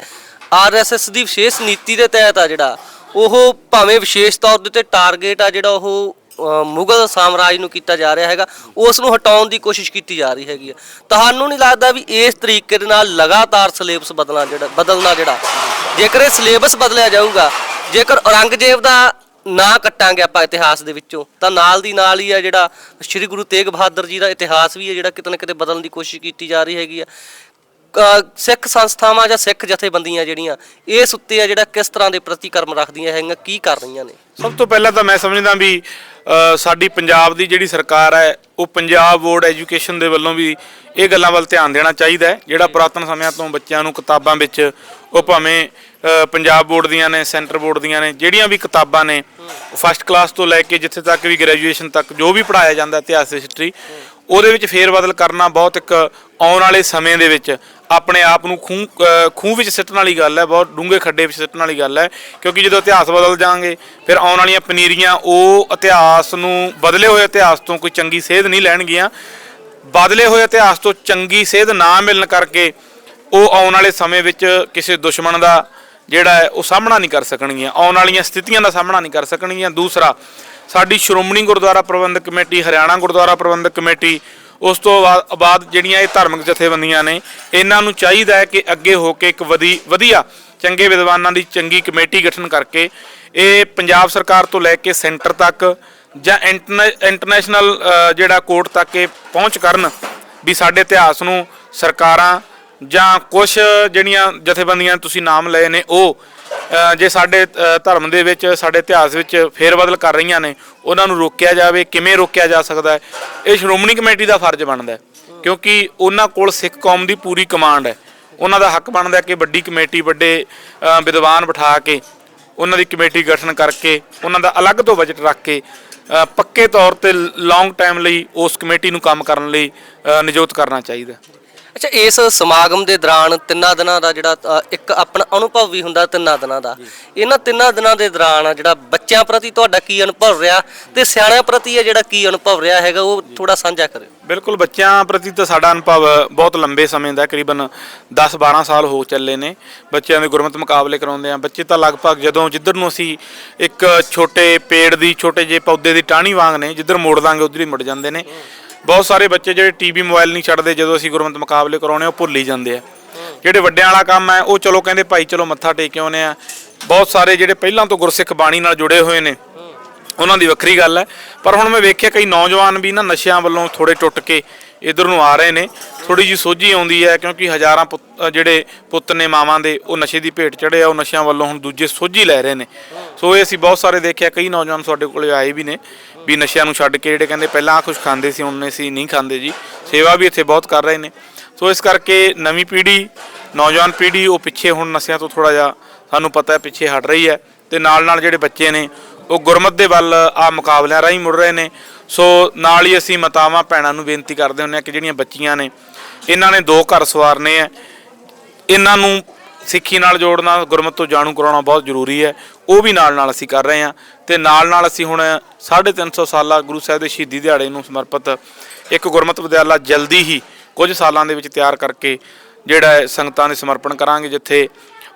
ਆਰਐਸਐਸ ਦੀ ਵਿਸ਼ੇਸ਼ ਨੀਤੀ ਦੇ ਤਹਿਤ ਆ ਜਿਹੜਾ ਉਹ ਭਾਵੇਂ ਵਿਸ਼ੇਸ਼ ਤੌਰ ਦੇ ਉੱਤੇ ਟਾਰਗੇਟ ਆ ਜਿਹੜਾ ਉਹ ਅ, ਮੁਗਲ ਸਾਮਰਾਜ ਨੂੰ ਕੀਤਾ ਜਾ ਰਿਹਾ ਹੈਗਾ ਉਸ ਨੂੰ ਹਟਾਉਣ ਦੀ ਕੋਸ਼ਿਸ਼ ਕੀਤੀ ਜਾ ਰਹੀ ਹੈਗੀ ਆ। ਤੁਹਾਨੂੰ ਨਹੀਂ ਲੱਗਦਾ ਵੀ ਇਸ ਤਰੀਕੇ ਦੇ ਨਾਲ ਲਗਾਤਾਰ ਸਿਲੇਬਸ ਬਦਲਣਾ ਜਿਹੜਾ ਬਦਲਣਾ ਜਿਹੜਾ? ਜੇਕਰ ਇਹ ਸਿਲੇਬਸ ਬਦਲਿਆ ਜਾਊਗਾ ਜੇਕਰ ਔਰੰਗਜ਼ੇਬ ਦਾ ਨਾਂ ਕੱਟਾਂਗੇ ਆਪਾਂ ਇਤਿਹਾਸ ਦੇ ਵਿੱਚੋਂ ਤਾਂ ਨਾਲ ਦੀ ਨਾਲ ਹੀ ਆ ਜਿਹੜਾ ਸ੍ਰੀ ਗੁਰੂ ਤੇਗ ਬਹਾਦਰ ਜੀ ਦਾ ਇਤਿਹਾਸ ਵੀ ਹੈ ਜਿਹੜਾ ਕਿਤੇ ਨਾ ਕਿਤੇ ਬਦਲਣ ਦੀ ਕੋਸ਼ਿਸ਼ ਕੀਤੀ ਜਾ ਰਹੀ ਹੈਗੀ ਆ। ਸਿੱਖ ਸੰਸਥਾਵਾਂ ਜਾਂ ਸਿੱਖ ਜਥੇਬੰਦੀਆਂ ਜਿਹੜੀਆਂ ਇਸ ਉੱਤੇ ਆ ਜਿਹੜਾ ਕਿਸ ਤਰ੍ਹਾਂ ਦੇ ਪ੍ਰਤੀਕਰਮ ਰੱਖਦੀਆਂ ਹੈਗੀਆਂ, ਕੀ ਕਰ ਰਹੀਆਂ ਨੇ? ਸਭ ਤੋਂ ਪਹਿਲਾਂ ਤਾਂ ਮੈਂ ਸਮਝਦਾ ਵੀ ਸਾਡੀ ਪੰਜਾਬ ਦੀ ਜਿਹੜੀ ਸਰਕਾਰ ਹੈ, ਉਹ ਪੰਜਾਬ ਬੋਰਡ ਐਜੂਕੇਸ਼ਨ ਦੇ ਵੱਲੋਂ ਵੀ ਇਹ ਗੱਲਾਂ ਵੱਲ ਧਿਆਨ ਦੇਣਾ ਚਾਹੀਦਾ ਹੈ, ਜਿਹੜਾ ਪੁਰਾਤਨ ਸਮਿਆਂ ਤੋਂ ਬੱਚਿਆਂ ਨੂੰ ਕਿਤਾਬਾਂ ਵਿੱਚ ਉਹ ਭਾਵੇਂ ਪੰਜਾਬ ਬੋਰਡ ਦੀਆਂ ਨੇ, ਸੈਂਟਰ ਬੋਰਡ ਦੀਆਂ ਨੇ, ਜਿਹੜੀਆਂ ਵੀ ਕਿਤਾਬਾਂ ਨੇ ਫਸਟ ਕਲਾਸ ਤੋਂ ਲੈ ਕੇ ਜਿੱਥੇ ਤੱਕ ਵੀ ਗ੍ਰੈਜੂਏਸ਼ਨ ਤੱਕ ਜੋ ਵੀ ਪੜਾਇਆ ਜਾਂਦਾ ਇਤਿਹਾਸ ਹਿਸਟਰੀ ਉਹਦੇ ਵਿੱਚ ਫੇਰ-ਬਦਲ ਕਰਨਾ ਬਹੁਤ ਇੱਕ ਆਉਣ ਵਾਲੇ ਸਮੇਂ ਦੇ ਵਿੱਚ ਆਪਣੇ ਆਪ ਨੂੰ ਖੂਹ ਖੂਹ ਵਿੱਚ ਸਿੱਟਣ ਵਾਲੀ ਗੱਲ ਹੈ, ਬਹੁਤ ਡੂੰਘੇ ਖੱਡੇ ਵਿੱਚ ਸਿੱਟਣ ਵਾਲੀ ਗੱਲ ਹੈ, ਕਿਉਂਕਿ ਜਦੋਂ ਇਤਿਹਾਸ ਬਦਲ ਜਾਾਂਗੇ ਫਿਰ ਆਉਣ ਵਾਲੀਆਂ ਪਨੀਰੀਆਂ ਉਹ ਇਤਿਹਾਸ ਨੂੰ ਬਦਲੇ ਹੋਏ ਇਤਿਹਾਸ ਤੋਂ ਕੋਈ ਚੰਗੀ ਸੇਧ ਨਹੀਂ ਲੈਣਗੀਆਂ। ਬਦਲੇ ਹੋਏ ਇਤਿਹਾਸ ਤੋਂ ਚੰਗੀ ਸੇਧ ਨਾ ਮਿਲਣ ਕਰਕੇ ਉਹ ਆਉਣ ਵਾਲੇ ਸਮੇਂ ਵਿੱਚ ਕਿਸੇ ਦੁਸ਼ਮਣ ਦਾ ਜਿਹੜਾ ਹੈ, ਉਹ ਸਾਹਮਣਾ ਨਹੀਂ ਕਰ ਸਕਣਗੀਆਂ। ਆਉਣ ਵਾਲੀਆਂ ਸਥਿਤੀਆਂ ਦਾ ਸਾਹਮਣਾ ਨਹੀਂ ਕਰ ਸਕਣਗੀਆਂ। ਦੂਸਰਾ, ਸਾਡੀ ਸ਼੍ਰੋਮਣੀ ਗੁਰਦੁਆਰਾ ਪ੍ਰਬੰਧਕ ਕਮੇਟੀ, ਹਰਿਆਣਾ ਗੁਰਦੁਆਰਾ ਪ੍ਰਬੰਧਕ ਕਮੇਟੀ, ਉਸ ਤੋਂ ਬਾਅਦ ਜਿਹੜੀਆਂ ਇਹ ਧਾਰਮਿਕ ਜਥੇਬੰਦੀਆਂ ਨੇ, ਇਹਨਾਂ ਨੂੰ ਚਾਹੀਦਾ ਹੈ ਕਿ ਅੱਗੇ ਹੋ ਕੇ ਇੱਕ ਵਧੀ, ਵਧੀਆ, ਚੰਗੇ ਵਿਦਵਾਨਾਂ ਦੀ ਚੰਗੀ ਕਮੇਟੀ ਗਠਨ ਕਰਕੇ ਇਹ ਪੰਜਾਬ ਸਰਕਾਰ ਤੋਂ ਲੈ ਕੇ ਸੈਂਟਰ ਤੱਕ ਜਾਂ ਇੰਟਰਨੈ- ਇੰਟਰਨੈਸ਼ਨਲ ਜਿਹੜਾ ਕੋਰਟ ਤੱਕ ਇਹ ਪਹੁੰਚ ਕਰਨ ਵੀ ਸਾਡੇ ਇਤਿਹਾਸ ਨੂੰ ਸਰਕਾਰਾਂ ਜਾਂ ਕੁਝ ਜਿਹੜੀਆਂ ਜਥੇਬੰਦੀਆਂ ਤੁਸੀਂ ਨਾਮ ਲਏ ਨੇ ਉਹ ਜੇ ਸਾਡੇ ਧਰਮ ਦੇ ਵਿੱਚ ਸਾਡੇ ਇਤਿਹਾਸ ਵਿੱਚ ਫੇਰਬਦਲ ਕਰ ਰਹੀਆਂ ਨੇ ਉਹਨਾਂ ਨੂੰ ਰੋਕਿਆ ਜਾਵੇ ਕਿਵੇਂ ਰੋਕਿਆ ਜਾ ਸਕਦਾ ਹੈ ਇਹ ਸ਼੍ਰੋਮਣੀ ਕਮੇਟੀ ਦਾ ਫਰਜ਼ ਬਣਦਾ ਹੈ। ਕਿਉਂਕਿ ਉਹਨਾਂ ਕੋਲ ਸਿੱਖ ਕੌਮ ਦੀ ਪੂਰੀ ਕਮਾਂਡ ਹੈ। ਉਹਨਾਂ ਦਾ ਹੱਕ ਬਣਦਾ ਕਿ ਵੱਡੀ ਕਮੇਟੀ ਵੱਡੇ ਵਿਦਵਾਨ ਬਿਠਾ ਕੇ ਉਹਨਾਂ ਦੀ ਕਮੇਟੀ ਗਠਨ ਕਰਕੇ ਉਹਨਾਂ ਦਾ ਅਲੱਗ ਤੋਂ ਬਜਟ ਰੱਖ ਕੇ ਪੱਕੇ ਤੌਰ ਤੇ ਲੌਂਗ ਟਾਈਮ ਲਈ ਉਸ ਕਮੇਟੀ ਨੂੰ ਕੰਮ ਕਰਨ ਲਈ ਅ, ਨਿਯੁਕਤ ਕਰਨਾ ਚਾਹੀਦਾ ਅੱਛਾ ਇਸ ਸਮਾਗਮ ਦੇ ਦੌਰਾਨ ਤਿੰਨਾਂ ਦਿਨਾਂ ਦਾ ਜਿਹੜਾ ਅ, ਇੱਕ ਆਪਣਾ ਅਨੁਭਵ ਵੀ ਹੁੰਦਾ ਤਿੰਨਾਂ ਦਿਨਾਂ ਦਾ। ਇਹਨਾਂ ਤਿੰਨਾਂ ਦਿਨਾਂ ਦੇ ਦੌਰਾਨ ਜਿਹੜਾ ਬੱਚਿਆਂ ਪ੍ਰਤੀ ਤੁਹਾਡਾ ਕੀ ਅਨੁਭਵ ਰਿਹਾ ਤੇ ਸਿਆਣਿਆਂ ਪ੍ਰਤੀ ਇਹ ਜਿਹੜਾ ਕੀ ਅਨੁਭਵ ਰਿਹਾ ਹੈਗਾ ਉਹ ਥੋੜਾ ਸਾਂਝਾ ਕਰਿਓ। ਬਿਲਕੁਲ ਬੱਚਿਆਂ ਪ੍ਰਤੀ ਤਾਂ ਸਾਡਾ ਅਨੁਭਵ ਬਹੁਤ ਲੰਬੇ ਸਮੇਂ ਦਾ ਕਰੀਬਨ 10-12 ਸਾਲ ਹੋ ਚੱਲੇ ਨੇ। ਬੱਚਿਆਂ ਦੇ ਗੁਰਮਤ ਮੁਕਾਬਲੇ ਕਰਾਉਂਦੇ ਆ ਬੱਚੇ ਤਾਂ ਲਗਭਗ ਜਦੋਂ ਜਿੱਧਰ ਨੂੰ ਅਸੀਂ ਇੱਕ ਛੋਟੇ ਪੇੜ ਦੀ ਛੋਟੇ ਜਿਹੇ ਪੌਦੇ ਦੀ ਟਾਹਣੀ ਵਾਂਗ ਨੇ ਜਿੱਧਰ ਮੋੜ ਦਾਂਗੇ ਉਧਰ ਹੀ ਮੁੜ ਜਾਂਦੇ ਨੇ। ਬਹੁਤ ਸਾਰੇ ਬੱਚੇ ਜਿਹੜੇ ਟੀਵੀ ਮੋਬਾਈਲ ਨਹੀਂ ਛੱਡਦੇ, ਜਦੋਂ ਅਸੀਂ ਗੁਰਮਤ ਮੁਕਾਬਲੇ ਕਰਾਉਣੇ ਉਹ ਭੁੱਲ ਹੀ ਜਾਂਦੇ ਆ। ਜਿਹੜੇ ਵੱਡਿਆਂ ਵਾਲਾ ਕੰਮ ਹੈ, ਉਹ ਚਲੋ ਕਹਿੰਦੇ ਭਾਈ ਚਲੋ ਮੱਥਾ ਟੇਕ ਕੇ ਆਉਨੇ ਆ। ਬਹੁਤ ਸਾਰੇ ਜਿਹੜੇ ਪਹਿਲਾਂ ਤੋਂ ਗੁਰਸਿੱਖ ਬਾਣੀ ਨਾਲ ਜੁੜੇ ਹੋਏ ਨੇ, ਉਹਨਾਂ ਦੀ ਵੱਖਰੀ ਗੱਲ ਹੈ। ਪਰ ਹੁਣ ਮੈਂ ਵੇਖਿਆ ਕਈ ਨੌਜਵਾਨ ਵੀ ਨਾ ਨਸ਼ਿਆਂ ਵੱਲੋਂ ਥੋੜੇ ਟੁੱਟ ਕੇ ਇਧਰ ਨੂੰ ਆ ਰਹੇ ਨੇ। ਥੋੜੀ ਜੀ ਸੋਝੀ ਆਉਂਦੀ ਹੈ ਕਿਉਂਕਿ ਹਜ਼ਾਰਾਂ ਪੁੱਤ- ਜਿਹੜੇ ਪੁੱਤ ਨੇ ਮਾਵਾਂ ਦੇ, ਉਹ ਨਸ਼ੇ ਦੀ ਭੇਟ ਚੜੇ ਆ ਉਹ ਨਸ਼ਿਆਂ ਵੱਲੋਂ ਹੁਣ ਦੂਜੇ ਸੋਝੀ ਲੈ ਰਹੇ ਨੇ। ਸੋ ਇਹ ਅਸੀਂ ਬਹੁਤ ਸਾਰੇ ਦੇਖਿਆ, ਕਈ ਨੌਜਵਾਨ ਸਾਡੇ ਕੋਲੇ ਆਏ ਵੀ ਨੇ ਵੀ ਨਸ਼ਿਆਂ ਨੂੰ ਛੱਡ ਕੇ ਜਿਹੜੇ ਕਹਿੰਦੇ ਪਹਿਲਾਂ ਆਹ ਕੁਝ ਖਾਂਦੇ ਸੀ, ਹੁਣ ਅਸੀਂ ਨਹੀਂ ਖਾਂਦੇ ਜੀ। ਸੇਵਾ ਵੀ ਇੱਥੇ ਬਹੁਤ ਕਰ ਰਹੇ ਨੇ। ਸੋ ਇਸ ਕਰਕੇ ਨਵੀਂ ਪੀੜ੍ਹੀ, ਨੌਜਵਾਨ ਪੀੜ੍ਹੀ, ਉਹ ਪਿੱਛੇ ਹੁਣ ਨਸ਼ਿਆਂ ਤੋਂ ਥੋੜਾ ਜਿਹਾ ਸਾਨੂੰ ਪਤਾ ਹੈ, ਪਿੱਛੇ ਹਟ ਰਹੀ ਹੈ। ਤੇ ਨਾਲ ਨਾਲ ਜਿਹੜੇ ਬੱਚੇ ਨੇ, ਉਹ ਗੁਰਮਤ ਦੇ ਵੱਲ ਆ ਮੁਕਾਬਲਿਆਂ ਰਾਹੀਂ ਮੁੜ ਰਹੇ ਨੇ। ਸੋ ਨਾਲ ਹੀ ਅਸੀਂ ਮਾਤਾਵਾਂ ਭੈਣਾਂ ਨੂੰ ਬੇਨਤੀ ਕਰਦੇ ਹੁੰਦੇ ਆ ਕਿ ਜਿਹੜੀਆਂ ਬੱਚੀਆਂ ਨੇ, ਇਹਨਾਂ ਨੇ ਦੋ ਘਰ ਸਵਾਰਨੇ ਆ ਇਹਨਾਂ ਨੂੰ ਸਿੱਖੀ ਨਾਲ ਜੋੜਨਾ, ਗੁਰਮਤ ਤੋਂ ਜਾਣੂ ਕਰਾਉਣਾ ਬਹੁਤ ਜ਼ਰੂਰੀ ਹੈ। ਉਹ ਵੀ ਨਾਲ ਨਾਲ ਅਸੀਂ ਕਰ ਰਹੇ ਹਾਂ ਤੇ ਨਾਲ ਨਾਲ ਅਸੀਂ ਹੁਣ 350 ਸਾਲਾ ਗੁਰੂ ਸਾਹਿਬ ਦੇ ਸ਼ਹੀਦੀ ਦਿਹਾੜੇ ਨੂੰ ਸਮਰਪਿਤ ਇੱਕ ਗੁਰਮਤ ਵਿਦਿਆਲਾ ਜਲਦੀ ਹੀ ਕੁਝ ਸਾਲਾਂ ਦੇ ਵਿੱਚ ਤਿਆਰ ਕਰਕੇ ਜਿਹੜਾ ਹੈ ਸੰਗਤਾਂ ਦੇ ਸਮਰਪਣ ਕਰਾਂਗੇ, ਜਿੱਥੇ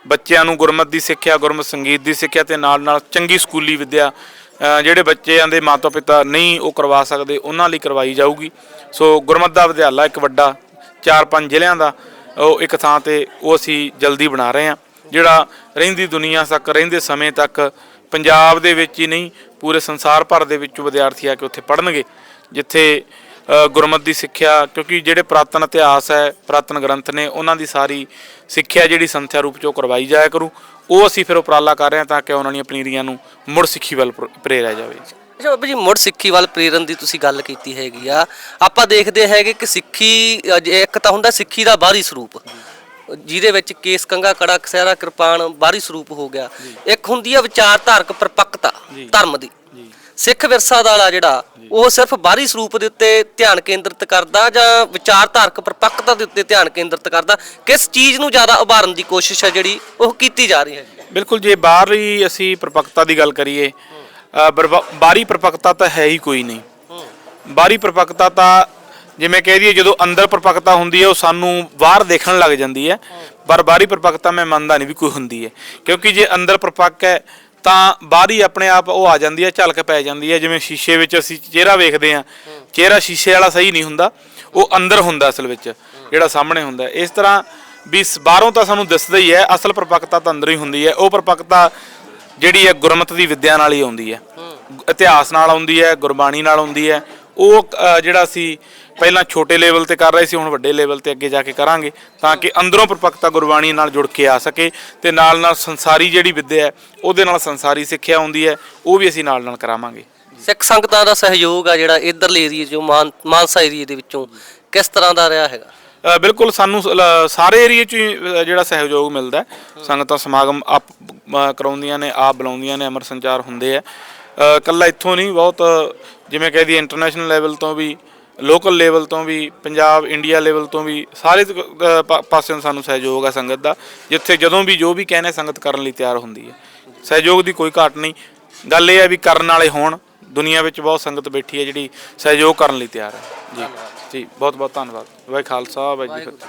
ਬੱਚਿਆਂ ਨੂੰ ਗੁਰਮਤ ਦੀ ਸਿੱਖਿਆ, ਗੁਰਮਤ ਸੰਗੀਤ ਦੀ ਸਿੱਖਿਆ ਤੇ ਨਾਲ ਨਾਲ ਚੰਗੀ ਸਕੂਲੀ ਵਿੱਦਿਆ ਜਿਹੜੇ ਬੱਚਿਆਂ ਦੇ ਮਾਤਾ ਪਿਤਾ ਨਹੀਂ ਉਹ ਕਰਵਾ ਸਕਦੇ, ਉਹਨਾਂ ਲਈ ਕਰਵਾਈ ਜਾਊਗੀ। ਸੋ ਗੁਰਮਤ ਦਾ ਵਿਦਿਆਲਾ ਇੱਕ ਵੱਡਾ ਚਾਰ ਪੰਜ ਜ਼ਿਲ੍ਹਿਆਂ ਦਾ, ਉਹ ਇੱਕ ਥਾਂ ਤੇ ਉਹ ਅਸੀਂ ਜਲਦੀ ਬਣਾ ਰਹੇ ਹਾਂ, ਜਿਹੜਾ ਰਹਿੰਦੀ ਦੁਨੀਆ ਤੱਕ, ਰਹਿੰਦੇ ਸਮੇਂ ਤੱਕ ਪੰਜਾਬ ਦੇ ਵਿੱਚ ਹੀ ਨਹੀਂ, ਪੂਰੇ ਸੰਸਾਰ ਭਰ ਦੇ ਵਿੱਚ ਵਿਦਿਆਰਥੀ ਆ ਕੇ ਉੱਥੇ ਪੜ੍ਹਨਗੇ, ਜਿੱਥੇ ਗੁਰਮਤ ਦੀ ਸਿੱਖਿਆ, ਕਿਉਂਕਿ ਜਿਹੜੇ ਪ੍ਰਾਤਨ ਇਤਿਹਾਸ ਹੈ, ਪ੍ਰਾਤਨ ਗ੍ਰੰਥ ਨੇ, ਉਹਨਾਂ ਦੀ ਸਾਰੀ ਸਿੱਖਿਆ ਜਿਹੜੀ ਸੰਥਿਆ ਰੂਪ ਚੋਂ ਕਰਵਾਈ ਜਾਇਆ ਕਰੂ। ਉਹ ਅਸੀਂ ਫਿਰ ਉਪਰਾਲਾ ਕਰ ਰਹੇ ਹਾਂ ਤਾਂ ਕਿ ਉਹਨਾਂ ਦੀਆਂ ਪਨੀਰੀਆਂ ਨੂੰ ਮੁੜ ਸਿੱਖੀ ਵੱਲ ਪ੍ਰ- ਪ੍ਰੇਰਿਆ ਜਾਵੇ। ਅੱਛਾ ਬਾਬਾ ਜੀ ਮੁੜ ਸਿੱਖੀ ਵੱਲ ਪ੍ਰੇਰਨ ਦੀ ਤੁਸੀਂ ਗੱਲ ਕੀਤੀ ਹੈਗੀ ਆ। ਆਪਾਂ ਦੇਖਦੇ ਹੈਗੇ ਕਿ ਸਿੱਖੀ ਇੱਕ ਤਾਂ ਹੁੰਦਾ ਸਿੱਖੀ ਦਾ ਬਾਹਰੀ ਸਰੂਪ। ਜਿਹਦੇ ਵਿੱਚ ਕੇਸ ਕੰਗਾ ਕੜਾ ਕਸਹਿਰਾ ਕਿਰਪਾਨ ਬਾਹਰੀ ਸਰੂਪ ਹੋ ਗਿਆ। ਇੱਕ ਹੁੰਦੀ ਆ ਵਿਚਾਰਧਾਰਕ ਪਰਪੱਕਤਾ ਧਰਮ ਦੀ। ਸਿੱਖ ਵਿਰਸਾ ਦਾ ਵਾਲਾ ਜਿਹੜਾ ਉਹ ਸਿਰਫ ਬਾਹਰੀ ਸਰੂਪ ਦੇ ਉੱਤੇ ਧਿਆਨ ਕੇਂਦਰਿਤ ਕਰਦਾ ਜਾਂ ਵਿਚਾਰਧਾਰਕ ਪਰਪੱਕਤਾ ਦੇ ਉੱਤੇ ਧਿਆਨ ਕੇਂਦਰਿਤ ਕਰਦਾ? ਕਿਸ ਚੀਜ਼ ਨੂੰ ਜ਼ਿਆਦਾ ਉਭਾਰਨ ਦੀ ਕੋਸ਼ਿਸ਼ ਹੈ ਜਿਹੜੀ ਉਹ ਕੀਤੀ ਜਾ ਰਹੀ ਹੈ? ਬਿਲਕੁਲ ਜੇ ਬਾਹਰਲੀ ਅਸੀਂ ਪਰਪੱਕਤਾ ਦੀ ਗੱਲ ਕਰੀਏ ਬਾਹਰੀ ਪਰਪੱਕਤਾ ਤਾਂ ਹੈ ਹੀ ਕੋਈ ਨਹੀਂ। ਬਾਹਰੀ ਪਰਪੱਕਤਾ ਤਾਂ ਜਿਵੇਂ ਕਹਿ ਦਈਏ ਜਦੋਂ ਅੰਦਰ ਪਰਪੱਕਤਾ ਹੁੰਦੀ ਹੈ ਉਹ ਸਾਨੂੰ ਬਾਹਰ ਦੇਖਣ ਲੱਗ ਜਾਂਦੀ ਹੈ। ਪਰ ਬਾਹਰੀ ਪਰਪੱਕਤਾ ਮੈਂ ਮੰਨਦਾ ਨਹੀਂ ਵੀ ਕੋਈ ਹੁੰਦੀ ਹੈ। ਕਿਉਂਕਿ ਜੇ ਅੰਦਰ ਪਰਪੱਕ ਹੈ ਤਾਂ ਬਾਹਰੀ ਆਪਣੇ ਆਪ ਉਹ ਆ ਜਾਂਦੀ ਹੈ ਝਲਕ ਪੈ ਜਾਂਦੀ ਹੈ। ਜਿਵੇਂ ਸ਼ੀਸ਼ੇ ਵਿੱਚ ਅਸੀਂ ਚਿਹਰਾ ਵੇਖਦੇ ਹਾਂ ਚਿਹਰਾ ਸ਼ੀਸ਼ੇ ਵਾਲਾ ਸਹੀ ਨਹੀਂ ਹੁੰਦਾ ਉਹ ਅੰਦਰ ਹੁੰਦਾ ਅਸਲ ਵਿੱਚ ਜਿਹੜਾ ਸਾਹਮਣੇ ਹੁੰਦਾ। ਇਸ ਤਰ੍ਹਾਂ ਵੀ ਬਾਹਰੋਂ ਤਾਂ ਸਾਨੂੰ ਦਿਸਦਾ ਹੀ ਹੈ ਅਸਲ ਪਰਪੱਕਤਾ ਤਾਂ ਅੰਦਰ ਹੀ ਹੁੰਦੀ ਹੈ। ਉਹ ਪਰਪੱਕਤਾ ਜਿਹੜੀ ਹੈ ਗੁਰਮਤ ਦੀ ਵਿੱਦਿਆ ਨਾਲ ਹੀ ਆਉਂਦੀ ਹੈ। ਇਤਿਹਾਸ ਨਾਲ ਆਉਂਦੀ ਹੈ ਗੁਰਬਾਣੀ ਨਾਲ ਆਉਂਦੀ ਹੈ ਉਹ ਜਿਹੜਾ ਅਸੀਂ ਪਹਿਲਾਂ ਛੋਟੇ ਲੈਵਲ ਤੇ ਕਰ ਰਹੇ ਸੀ ਹੁਣ ਵੱਡੇ ਲੈਵਲ ਤੇ ਅੱਗੇ ਜਾ ਕੇ ਕਰਾਂਗੇ ਤਾਂ ਕਿ ਅੰਦਰੋਂ ਪਰਪੱਕਤਾ ਗੁਰਬਾਣੀ ਨਾਲ ਜੁੜ ਕੇ ਆ ਸਕੇ ਤੇ ਨਾਲ ਨਾਲ ਸੰਸਾਰੀ ਜਿਹੜੀ ਵਿੱਦਿਆ ਹੈ ਉਹਦੇ ਨਾਲ ਸੰਸਾਰੀ ਸਿੱਖਿਆ ਆਉਂਦੀ ਹੈ ਉਹ ਵੀ ਅਸੀਂ ਨਾਲ ਨਾਲ ਕਰਾਵਾਂਗੇ। ਸਿੱਖ ਸੰਗਤਾਂ ਦਾ ਸਹਿਯੋਗ ਆ ਜਿਹੜਾ ਇਧਰਲੇ ਏਰੀਏ ਚੋਂ ਮਾਨ ਮਾਨਸਾ ਏਰੀਏ ਦੇ ਵਿੱਚੋਂ ਕਿਸ ਤਰ੍ਹਾਂ ਦਾ ਰਿਹਾ ਹੈਗਾ? ਬਿਲਕੁਲ ਸਾਨੂੰ ਸ- ਸਾਰੇ ਏਰੀਏ 'ਚ ਜਿਹੜਾ ਸਹਿਯੋਗ ਮਿਲਦਾ। ਸੰਗਤਾਂ ਸਮਾਗਮ ਆਪ ਕਰਾਉਂਦੀਆਂ ਨੇ ਆਪ ਬੁਲਾਉਂਦੀਆਂ ਨੇ ਅਮਰ ਸੰਚਾਰ ਹੁੰਦੇ ਆ। ਕੱਲਾ ਇੱਥੋਂ ਨਹੀਂ ਬਹੁਤ ਜਿਵੇਂ ਕਹਿ ਦਈਏ ਇੰਟਰਨੈਸ਼ਨਲ ਲੈਵਲ ਤੋਂ ਵੀ ਲੋਕਲ ਲੈਵਲ ਤੋਂ ਵੀ ਪੰਜਾਬ ਇੰਡੀਆ ਲੈਵਲ ਤੋਂ ਵੀ ਸਾਰੇ ਤ- ਅ, ਪਾਸਿਓਂ ਸਾਨੂੰ ਸਹਿਯੋਗ ਹੈ ਸੰਗਤ ਦਾ ਜਿੱਥੇ ਜਦੋਂ ਵੀ ਜੋ ਵੀ ਕਹਿੰਦੇ ਸੰਗਤ ਕਰਨ ਲਈ ਤਿਆਰ ਹੁੰਦੀ ਹੈ ਸਹਿਯੋਗ ਦੀ ਕੋਈ ਘਾਟ ਨਹੀਂ। ਗੱਲ ਇਹ ਹੈ ਵੀ ਕਰਨ ਵਾਲੇ ਹੋਣ ਦੁਨੀਆ ਵਿੱਚ ਬਹੁਤ ਸੰਗਤ ਬੈਠੀ ਹੈ ਜਿਹੜੀ ਸਹਿਯੋਗ ਕਰਨ ਲਈ ਤਿਆਰ ਹੈ ਜੀ ਜੀ ਬਹੁਤ ਬਹੁਤ ਧੰਨਵਾਦ। ਵਾਹਿ ਖਾਲਸਾ ਵਾਹਿ ਜੀ ਫਤਿਹ।